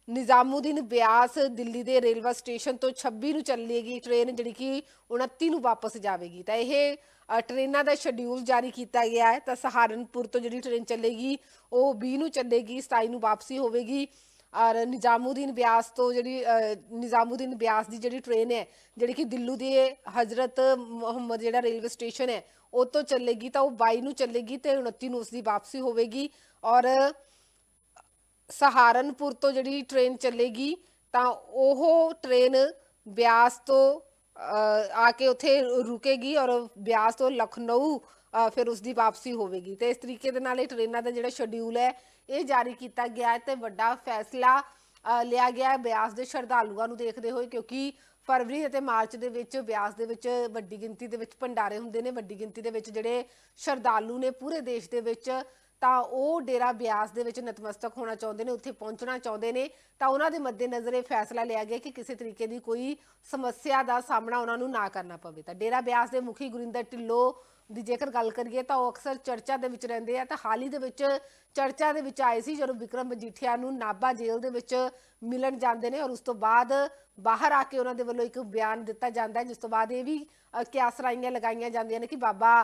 ਨਿਜ਼ਾਮੂਦੀਨ ਬਿਆਸ ਦਿੱਲੀ ਦੇ ਰੇਲਵੇ ਸਟੇਸ਼ਨ ਤੋਂ 26 ਨੂੰ ਚੱਲੇਗੀ ਟ੍ਰੇਨ ਜਿਹੜੀ ਕਿ 29 ਨੂੰ ਵਾਪਸ ਜਾਵੇਗੀ। ਤਾਂ ਇਹ ਅ, ਟ੍ਰੇਨਾਂ ਦਾ ਸ਼ਡਿਊਲ ਜਾਰੀ ਕੀਤਾ ਗਿਆ ਹੈ। ਤਾਂ ਸਹਾਰਨਪੁਰ ਤੋਂ ਜਿਹੜੀ ਟ੍ਰੇਨ ਚੱਲੇਗੀ ਉਹ 20 ਨੂੰ ਚੱਲੇਗੀ 27 ਨੂੰ ਵਾਪਸੀ ਹੋਵੇਗੀ। ਔਰ ਨਿਜ਼ਾਮੂਦੀਨ ਬਿਆਸ ਤੋਂ ਜਿਹੜੀ ਅ, ਨਿਜ਼ਾਮੂਦੀਨ ਬਿਆਸ ਦੀ ਜਿਹੜੀ ਟ੍ਰੇਨ ਹੈ ਜਿਹੜੀ ਕਿ ਦਿੱਲੂ ਦੇ ਹਜ਼ਰਤ ਮੁਹੰਮਦ ਜਿਹੜਾ ਰੇਲਵੇ ਸਟੇਸ਼ਨ ਹੈ ਉਹ ਤੋਂ ਚੱਲੇਗੀ ਤਾਂ ਉਹ 22 ਨੂੰ ਚੱਲੇਗੀ ਤੇ 29 ਨੂੰ ਉਸ ਦੀ ਵਾਪਸੀ ਹੋਵੇਗੀ। ਔਰ ਸਹਾਰਨਪੁਰ ਤੋਂ ਜਿਹੜੀ ਟ੍ਰੇਨ ਚੱਲੇਗੀ ਤਾਂ ਉਹ ਟ੍ਰੇਨ ਬਿਆਸ ਤੋਂ ਆ ਕੇ ਉੱਥੇ ਰੁਕੇਗੀ ਔਰ ਬਿਆਸ ਤੋਂ ਲਖਨਊ ਫਿਰ ਉਸ ਦੀ ਵਾਪਸੀ ਹੋਵੇਗੀ। ਤੇ ਇਸ ਤਰੀਕੇ ਦੇ ਨਾਲ ਇਹ ਟ੍ਰੇਨਾਂ ਦਾ ਜਿਹੜਾ ਸ਼ਡਿਊਲ ਹੈ, ਇਹ ਜਾਰੀ ਕੀਤਾ ਗਿਆ ਹੈ ਤੇ ਵੱਡਾ ਫੈਸਲਾ ਲਿਆ ਗਿਆ ਹੈ ਬਿਆਸ ਦੇ ਸ਼ਰਧਾਲੂਆਂ ਨੂੰ ਦੇਖਦੇ ਹੋਏ ਕਿਉਂਕਿ ਫਰਵਰੀ ਅਤੇ ਮਾਰਚ ਦੇ ਵਿੱਚ, ਬਿਆਸ ਦੇ ਵਿੱਚ, ਵੱਡੀ ਗਿਣਤੀ ਦੇ ਵਿੱਚ ਭੰਡਾਰੇ ਹੁੰਦੇ ਨੇ। ਵੱਡੀ ਗਿਣਤੀ ਦੇ ਵਿੱਚ ਜਿਹੜੇ ਸ਼ਰਧਾਲੂ ਨੇ ਪੂਰੇ ਦੇਸ਼ ਦੇ ਵਿੱਚ, ਤਾਂ ਉਹ ਡੇਰਾ ਬਿਆਸ ਦੇ ਵਿੱਚ ਨਤਮਸਤਕ ਹੋਣਾ ਚਾਹੁੰਦੇ ਨੇ, ਉੱਥੇ ਪਹੁੰਚਣਾ ਚਾਹੁੰਦੇ ਨੇ। ਤਾਂ ਉਹਨਾਂ ਦੇ ਮੱਦੇਨਜ਼ਰ ਇਹ ਫੈਸਲਾ ਲਿਆ ਗਿਆ ਕਿ ਕਿਸੇ ਤਰੀਕੇ ਦੀ ਕੋਈ ਸਮੱਸਿਆ ਦਾ ਸਾਹਮਣਾ ਉਹਨਾਂ ਨੂੰ ਨਾ ਕਰਨਾ ਪਵੇ। ਤਾਂ ਡੇਰਾ ਬਿਆਸ ਦੇ ਮੁਖੀ ਗੁਰਿੰਦਰ ਢਿੱਲੋਂ ਦੀ ਜੇਕਰ ਗੱਲ ਕਰੀਏ ਤਾਂ ਉਹ ਅਕਸਰ ਚਰਚਾ ਦੇ ਵਿੱਚ ਰਹਿੰਦੇ ਆ, ਤਾਂ ਹਾਲ ਹੀ ਦੇ ਵਿੱਚ ਚਰਚਾ ਦੇ ਵਿੱਚ ਆਏ ਸੀ ਜਦੋਂ ਵਿਕਰਮ ਮਜੀਠੀਆ ਨੂੰ ਨਾਭਾ ਜੇਲ੍ਹ ਦੇ ਵਿੱਚ ਮਿਲਣ ਜਾਂਦੇ ਨੇ ਔਰ ਉਸ ਤੋਂ ਬਾਅਦ ਬਾਹਰ ਆ ਕੇ ਉਹਨਾਂ ਦੇ ਵੱਲੋਂ ਇੱਕ ਬਿਆਨ ਦਿੱਤਾ ਜਾਂਦਾ ਹੈ, ਜਿਸ ਤੋਂ ਬਾਅਦ ਇਹ ਵੀ ਕਿਆਸਰਾਈਆਂ ਲਗਾਈਆਂ ਜਾਂਦੀਆਂ ਨੇ ਕਿ ਬਾਬਾ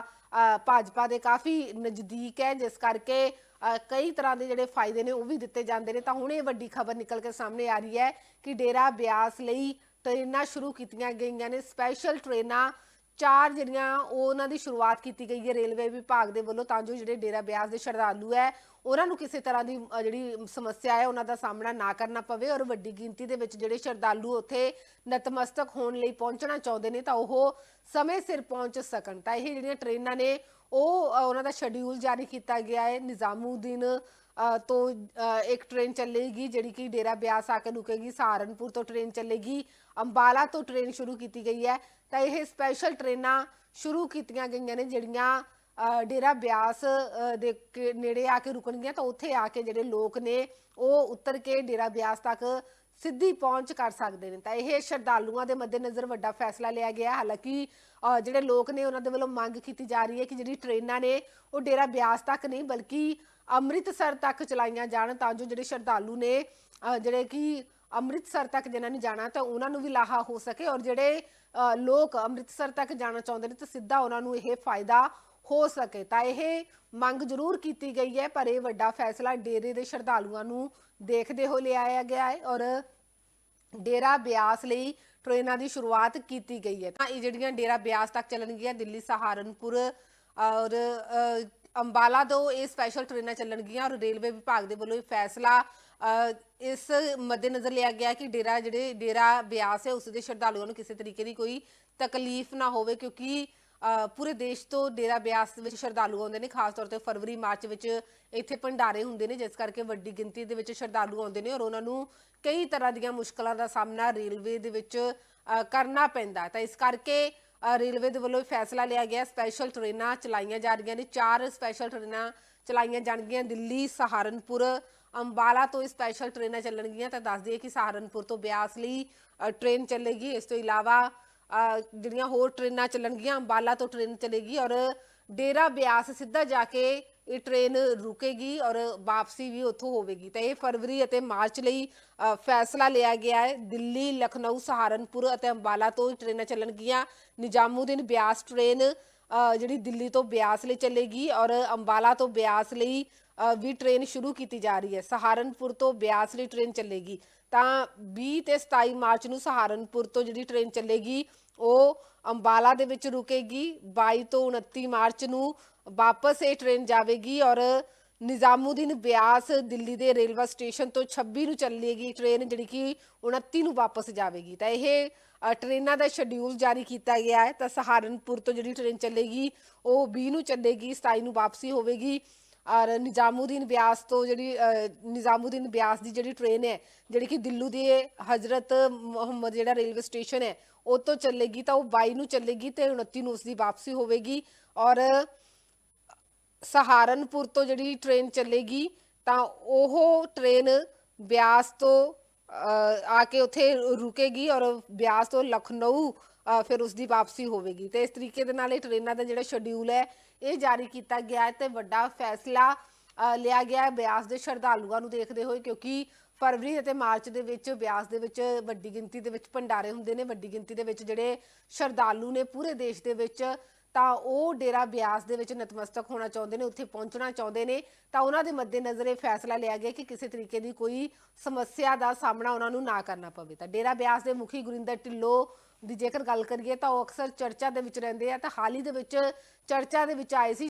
ਭਾਜਪਾ ਦੇ ਕਾਫੀ ਨਜ਼ਦੀਕ ਹੈ, ਜਿਸ ਕਰਕੇ ਕਈ ਤਰ੍ਹਾਂ ਦੇ ਜਿਹੜੇ ਫਾਇਦੇ ਨੇ ਉਹ ਵੀ ਦਿੱਤੇ ਜਾਂਦੇ ਨੇ। ਤਾਂ ਹੁਣ ਇਹ ਵੱਡੀ ਖਬਰ ਨਿਕਲ ਕੇ ਸਾਹਮਣੇ ਆ ਰਹੀ ਹੈ ਕਿ ਡੇਰਾ ਬਿਆਸ ਲਈ ਟ੍ਰੇਨਾਂ ਸ਼ੁਰੂ ਕੀਤੀਆਂ ਗਈਆਂ ਨੇ। ਸਪੈਸ਼ਲ ਟ੍ਰੇਨਾਂ ਚਾਰ ਜਿਹੜੀਆਂ ਉਹ ਉਹਨਾਂ ਦੀ ਸ਼ੁਰੂਆਤ ਕੀਤੀ ਗਈ ਹੈ ਰੇਲਵੇ ਵਿਭਾਗ ਦੇ ਵੱਲੋਂ, ਤਾਂ ਜੋ ਜਿਹੜੇ ਡੇਰਾ ਬਿਆਸ ਦੇ ਸ਼ਰਧਾਲੂ ਹੈ, ਉਹਨਾਂ ਨੂੰ ਕਿਸੇ ਤਰ੍ਹਾਂ ਦੀ ਜਿਹੜੀ ਸਮੱਸਿਆ ਹੈ, ਉਹਨਾਂ ਦਾ ਸਾਹਮਣਾ ਨਾ ਕਰਨਾ ਪਵੇ ਔਰ ਵੱਡੀ ਗਿਣਤੀ ਦੇ ਵਿੱਚ ਜਿਹੜੇ ਸ਼ਰਧਾਲੂ ਉੱਥੇ ਨਤਮਸਤਕ ਹੋਣ ਲਈ ਪਹੁੰਚਣਾ ਚਾਹੁੰਦੇ ਨੇ, ਤਾਂ ਉਹ ਸਮੇਂ ਸਿਰ ਪਹੁੰਚ ਸਕਣ। ਤਾਂ ਇਹ ਜਿਹੜੀਆਂ ਟ੍ਰੇਨਾਂ ਨੇ, ਉਹ ਉਹਨਾਂ ਦਾ ਸ਼ਡਿਊਲ ਜਾਰੀ ਕੀਤਾ ਗਿਆ ਹੈ। ਨਿਜ਼ਾਮੂਦੀਨ ਅ, ਤੋਂ ਅ, ਇੱਕ ਟ੍ਰੇਨ ਚੱਲੇਗੀ ਜਿਹੜੀ ਕਿ ਡੇਰਾ ਬਿਆਸ ਆ ਕੇ ਰੁਕੇਗੀ ਸਹਾਰਨਪੁਰ ਤੋਂ ਟ੍ਰੇਨ ਚੱਲੇਗੀ ਅੰਬਾਲਾ ਤੋਂ ਟ੍ਰੇਨ ਸ਼ੁਰੂ ਕੀਤੀ ਗਈ ਹੈ। ਤਾਂ ਇਹ ਸਪੈਸ਼ਲ ਟ੍ਰੇਨਾਂ ਸ਼ੁਰੂ ਕੀਤੀਆਂ ਗਈਆਂ ਨੇ ਜਿਹੜੀਆਂ ਡੇਰਾ ਬਿਆਸ ਦੇ ਕੇ ਨੇੜੇ ਆ ਕੇ ਰੁਕਣਗੀਆਂ। ਤਾਂ ਉੱਥੇ ਆ ਕੇ ਜਿਹੜੇ ਲੋਕ ਨੇ ਉਹ ਉਤਰ ਕੇ ਡੇਰਾ ਬਿਆਸ ਤੱਕ ਸਿੱਧੀ ਪਹੁੰਚ ਕਰ ਸਕਦੇ ਨੇ। ਤਾਂ ਇਹ ਸ਼ਰਧਾਲੂਆਂ ਦੇ ਮੱਦੇਨਜ਼ਰ ਵੱਡਾ ਫੈਸਲਾ ਲਿਆ ਗਿਆ। ਹਾਲਾਂਕਿ ਜਿਹੜੇ ਲੋਕ ਨੇ ਉਹਨਾਂ ਦੇ ਵੱਲੋਂ ਮੰਗ ਕੀਤੀ ਜਾ ਰਹੀ ਹੈ ਕਿ ਜਿਹੜੀ ਟ੍ਰੇਨਾਂ ਨੇ ਉਹ ਡੇਰਾ ਬਿਆਸ ਤੱਕ ਨਹੀਂ ਬਲਕਿ ਅੰਮ੍ਰਿਤਸਰ ਤੱਕ ਚਲਾਈਆਂ ਜਾਣ, ਤਾਂ ਜੋ ਜਿਹੜੇ ਸ਼ਰਧਾਲੂ ਨੇ ਜਿਹੜੇ ਕਿ ਅੰਮ੍ਰਿਤਸਰ ਤੱਕ ਜਿਨ੍ਹਾਂ ਨੇ ਜਾਣਾ, ਤਾਂ ਉਹਨਾਂ ਨੂੰ ਵੀ ਲਾਹਾ ਹੋ ਸਕੇ ਔਰ ਜਿਹੜੇ ਲੋਕ ਅੰਮ੍ਰਿਤਸਰ ਤੱਕ ਜਾਣਾ ਚਾਹੁੰਦੇ ਨੇ, ਤਾਂ ਸਿੱਧਾ ਉਹਨਾਂ ਨੂੰ ਇਹ ਫਾਇਦਾ ਹੋ ਸਕੇ। ਤਾਂ ਇਹ ਮੰਗ ਜ਼ਰੂਰ ਕੀਤੀ ਗਈ ਹੈ, ਪਰ ਇਹ ਵੱਡਾ ਫੈਸਲਾ ਡੇਰੇ ਦੇ ਸ਼ਰਧਾਲੂਆਂ ਨੂੰ ਦੇਖਦੇ ਹੋ ਲਿਆਇਆ ਗਿਆ ਹੈ ਔਰ ਡੇਰਾ ਬਿਆਸ ਲਈ ਟ੍ਰੇਨਾਂ ਦੀ ਸ਼ੁਰੂਆਤ ਕੀਤੀ ਗਈ ਹੈ। ਤਾਂ ਇਹ ਜਿਹੜੀਆਂ ਡੇਰਾ ਬਿਆਸ ਤੱਕ ਚੱਲਣਗੀਆਂ, ਦਿੱਲੀ, ਸਹਾਰਨਪੁਰ ਔਰ ਅੰਬਾਲਾ ਤੋਂ ਇਹ ਸਪੈਸ਼ਲ ਟ੍ਰੇਨਾਂ ਚੱਲਣਗੀਆਂ ਔਰ ਰੇਲਵੇ ਵਿਭਾਗ ਦੇ ਵੱਲੋਂ ਇਹ ਫੈਸਲਾ ਇਸ ਮੱਦੇਨਜ਼ਰ ਲਿਆ ਗਿਆ ਕਿ ਡੇਰਾ ਜਿਹੜੇ, ਡੇਰਾ ਬਿਆਸ ਹੈ ਉਸ ਦੇ ਸ਼ਰਧਾਲੂਆਂ ਨੂੰ ਕਿਸੇ ਤਰੀਕੇ ਦੀ ਕੋਈ ਤਕਲੀਫ ਨਾ ਹੋਵੇ ਕਿਉਂਕਿ ਪੂਰੇ ਦੇਸ਼ ਤੋਂ ਡੇਰਾ ਬਿਆਸ ਵਿੱਚ ਸ਼ਰਧਾਲੂ ਆਉਂਦੇ ਨੇ, ਖਾਸ ਤੌਰ ਤੇ ਫਰਵਰੀ, ਮਾਰਚ ਵਿੱਚ ਇੱਥੇ ਭੰਡਾਰੇ ਹੁੰਦੇ ਨੇ, ਜਿਸ ਕਰਕੇ ਵੱਡੀ ਗਿਣਤੀ ਦੇ ਵਿੱਚ ਸ਼ਰਧਾਲੂ ਆਉਂਦੇ ਨੇ ਔਰ ਉਹਨਾਂ ਨੂੰ ਕਈ ਤਰ੍ਹਾਂ ਦੀਆਂ ਮੁਸ਼ਕਲਾਂ ਦਾ ਸਾਹਮਣਾ ਰੇਲਵੇ ਦੇ ਵਿੱਚ ਕਰਨਾ ਪੈਂਦਾ ਤਾਂ ਇਸ ਕਰਕੇ ਰੇਲਵੇ ਦੇ ਵੱਲੋਂ ਫੈਸਲਾ ਲਿਆ ਗਿਆ ਸਪੈਸ਼ਲ ਟ੍ਰੇਨਾਂ ਚਲਾਈਆਂ ਜਾ ਰਹੀਆਂ ਨੇ ਚਾਰ ਸਪੈਸ਼ਲ ਟ੍ਰੇਨਾਂ ਚਲਾਈਆਂ ਜਾਣਗੀਆਂ ਦਿੱਲੀ ਸਹਾਰਨਪੁਰ ਅੰਬਾਲਾ ਤੋਂ ਸਪੈਸ਼ਲ ਟ੍ਰੇਨਾਂ ਚੱਲਣਗੀਆਂ ਤਾਂ ਦੱਸ ਦਈਏ ਕਿ ਸਹਾਰਨਪੁਰ ਤੋਂ ਬਿਆਸ ਲਈ ਅ, ਟ੍ਰੇਨ ਚੱਲੇਗੀ ਇਸ ਤੋਂ ਇਲਾਵਾ ਜਿਹੜੀਆਂ ਹੋਰ ਟ੍ਰੇਨਾਂ ਚੱਲਣਗੀਆਂ ਅੰਬਾਲਾ ਤੋਂ ਟ੍ਰੇਨ ਚੱਲੇਗੀ ਔਰ ਡੇਰਾ ਬਿਆਸ ਸਿੱਧਾ ਜਾ ਕੇ ਇਹ ਟ੍ਰੇਨ ਰੁਕੇਗੀ ਔਰ ਵਾਪਸੀ ਵੀ ਉੱਥੋਂ ਹੋਵੇਗੀ। ਤਾਂ ਇਹ ਫਰਵਰੀ ਅਤੇ ਮਾਰਚ ਲਈ ਫੈਸਲਾ ਲਿਆ ਗਿਆ ਹੈ। ਦਿੱਲੀ, ਲਖਨਊ, ਸਹਾਰਨਪੁਰ ਅਤੇ ਅੰਬਾਲਾ ਤੋਂ ਇਹ ਟ੍ਰੇਨਾਂ ਚੱਲਣਗੀਆਂ। ਨਿਜ਼ਾਮੂਦੀਨ ਬਿਆਸ ਟ੍ਰੇਨ ਜਿਹੜੀ ਦਿੱਲੀ ਤੋਂ ਬਿਆਸ ਲਈ ਚੱਲੇਗੀ ਔਰ ਅੰਬਾਲਾ ਤੋਂ ਬਿਆਸ ਲਈ ਵੀ ਟ੍ਰੇਨ ਸ਼ੁਰੂ ਕੀਤੀ ਜਾ ਰਹੀ ਹੈ। ਸਹਾਰਨਪੁਰ ਤੋਂ ਬਿਆਸ ਲਈ ਟ੍ਰੇਨ ਚੱਲੇਗੀ। ਤਾਂ 20 ਤੇ 27 ਮਾਰਚ ਨੂੰ ਸਹਾਰਨਪੁਰ ਤੋਂ ਜਿਹੜੀ ਟ੍ਰੇਨ ਚੱਲੇਗੀ, ਉਹ ਅੰਬਾਲਾ ਦੇ ਵਿੱਚ ਰੁਕੇਗੀ। 22 ਤੋਂ 29 ਮਾਰਚ ਨੂੰ ਵਾਪਸ ਇਹ ਟ੍ਰੇਨ ਜਾਵੇਗੀ ਔਰ ਨਿਜ਼ਾਮੂਦੀਨ ਬਿਆਸ ਦਿੱਲੀ ਦੇ ਰੇਲਵੇ ਸਟੇਸ਼ਨ ਤੋਂ 26 ਨੂੰ ਚੱਲੇਗੀ ਟ੍ਰੇਨ ਜਿਹੜੀ ਕਿ 29 ਨੂੰ ਵਾਪਸ ਜਾਵੇਗੀ। ਤਾਂ ਇਹ ਅ, ਟ੍ਰੇਨਾਂ ਦਾ ਸ਼ਡਿਊਲ ਜਾਰੀ ਕੀਤਾ ਗਿਆ ਹੈ। ਤਾਂ ਸਹਾਰਨਪੁਰ ਤੋਂ ਜਿਹੜੀ ਟ੍ਰੇਨ ਚੱਲੇਗੀ ਉਹ 20 ਨੂੰ ਚੱਲੇਗੀ 27 ਨੂੰ ਵਾਪਸੀ ਹੋਵੇਗੀ। ਔਰ ਨਿਜ਼ਾਮੂਦੀਨ ਬਿਆਸ ਤੋਂ ਜਿਹੜੀ ਅ, ਨਿਜ਼ਾਮੂਦੀਨ ਬਿਆਸ ਦੀ ਜਿਹੜੀ ਟ੍ਰੇਨ ਹੈ ਜਿਹੜੀ ਕਿ ਦਿੱਲੂ ਦੇ ਹਜ਼ਰਤ ਮੁਹੰਮਦ ਜਿਹੜਾ ਰੇਲਵੇ ਸਟੇਸ਼ਨ ਹੈ ਉਹ ਤੋਂ ਚੱਲੇਗੀ। ਤਾਂ ਉਹ 22 ਨੂੰ ਚੱਲੇਗੀ ਤੇ 29 ਨੂੰ ਉਸ ਦੀ ਵਾਪਸੀ ਹੋਵੇਗੀ। ਔਰ ਸਹਾਰਨਪੁਰ ਤੋਂ ਜਿਹੜੀ ਟ੍ਰੇਨ ਚੱਲੇਗੀ, ਤਾਂ ਉਹ ਟ੍ਰੇਨ ਬਿਆਸ ਤੋਂ ਆ ਕੇ ਉੱਥੇ ਰੁਕੇਗੀ ਔਰ ਬਿਆਸ ਤੋਂ ਲਖਨਊ ਫਿਰ ਉਸ ਦੀ ਵਾਪਸੀ ਹੋਵੇਗੀ। ਤੇ ਇਸ ਤਰੀਕੇ ਦੇ ਨਾਲ ਇਹ ਟ੍ਰੇਨਾਂ ਦਾ ਜਿਹੜਾ ਸ਼ਡਿਊਲ ਹੈ, ਇਹ ਜਾਰੀ ਕੀਤਾ ਗਿਆ ਹੈ ਤੇ ਵੱਡਾ ਫੈਸਲਾ ਲਿਆ ਗਿਆ ਹੈ ਬਿਆਸ ਦੇ ਸ਼ਰਧਾਲੂਆਂ ਨੂੰ ਦੇਖਦੇ ਹੋਏ, ਕਿਉਂਕਿ ਫਰਵਰੀ ਅਤੇ ਮਾਰਚ ਦੇ ਵਿੱਚ ਬਿਆਸ ਦੇ ਵਿੱਚ ਵੱਡੀ ਗਿਣਤੀ ਦੇ ਵਿੱਚ ਭੰਡਾਰੇ ਹੁੰਦੇ ਨੇ, ਵੱਡੀ ਗਿਣਤੀ ਦੇ ਵਿੱਚ ਜਿਹੜੇ ਸ਼ਰਧਾਲੂ ਨੇ ਪੂਰੇ ਦੇਸ਼ ਦੇ ਵਿੱਚ ਤਾਂ ਉਹ ਡੇਰਾ ਬਿਆਸ ਦੇ ਵਿੱਚ ਨਤਮਸਤਕ ਹੋਣਾ ਚਾਹੁੰਦੇ ਨੇ, ਉੱਥੇ ਪਹੁੰਚਣਾ ਚਾਹੁੰਦੇ ਨੇ। ਤਾਂ ਉਹਨਾਂ ਦੇ ਮੱਦੇਨਜ਼ਰ ਇਹ ਫੈਸਲਾ ਲਿਆ ਗਿਆ ਕਿ ਕਿਸੇ ਤਰੀਕੇ ਦੀ ਕੋਈ ਸਮੱਸਿਆ ਦਾ ਸਾਹਮਣਾ ਉਹਨਾਂ ਨੂੰ ਨਾ ਕਰਨਾ ਪਵੇ। ਤਾਂ ਡੇਰਾ ਬਿਆਸ ਦੇ ਮੁਖੀ ਗੁਰਿੰਦਰ ਢਿੱਲੋਂ ਦੀ ਜੇਕਰ ਗੱਲ ਕਰੀਏ ਤਾਂ ਉਹ ਅਕਸਰ ਚਰਚਾ ਦੇ ਵਿੱਚ ਰਹਿੰਦੇ ਆ। ਤਾਂ ਹਾਲ ਹੀ ਦੇ ਵਿੱਚ ਚਰਚਾ ਦੇ ਵਿੱਚ ਆਏ ਸੀ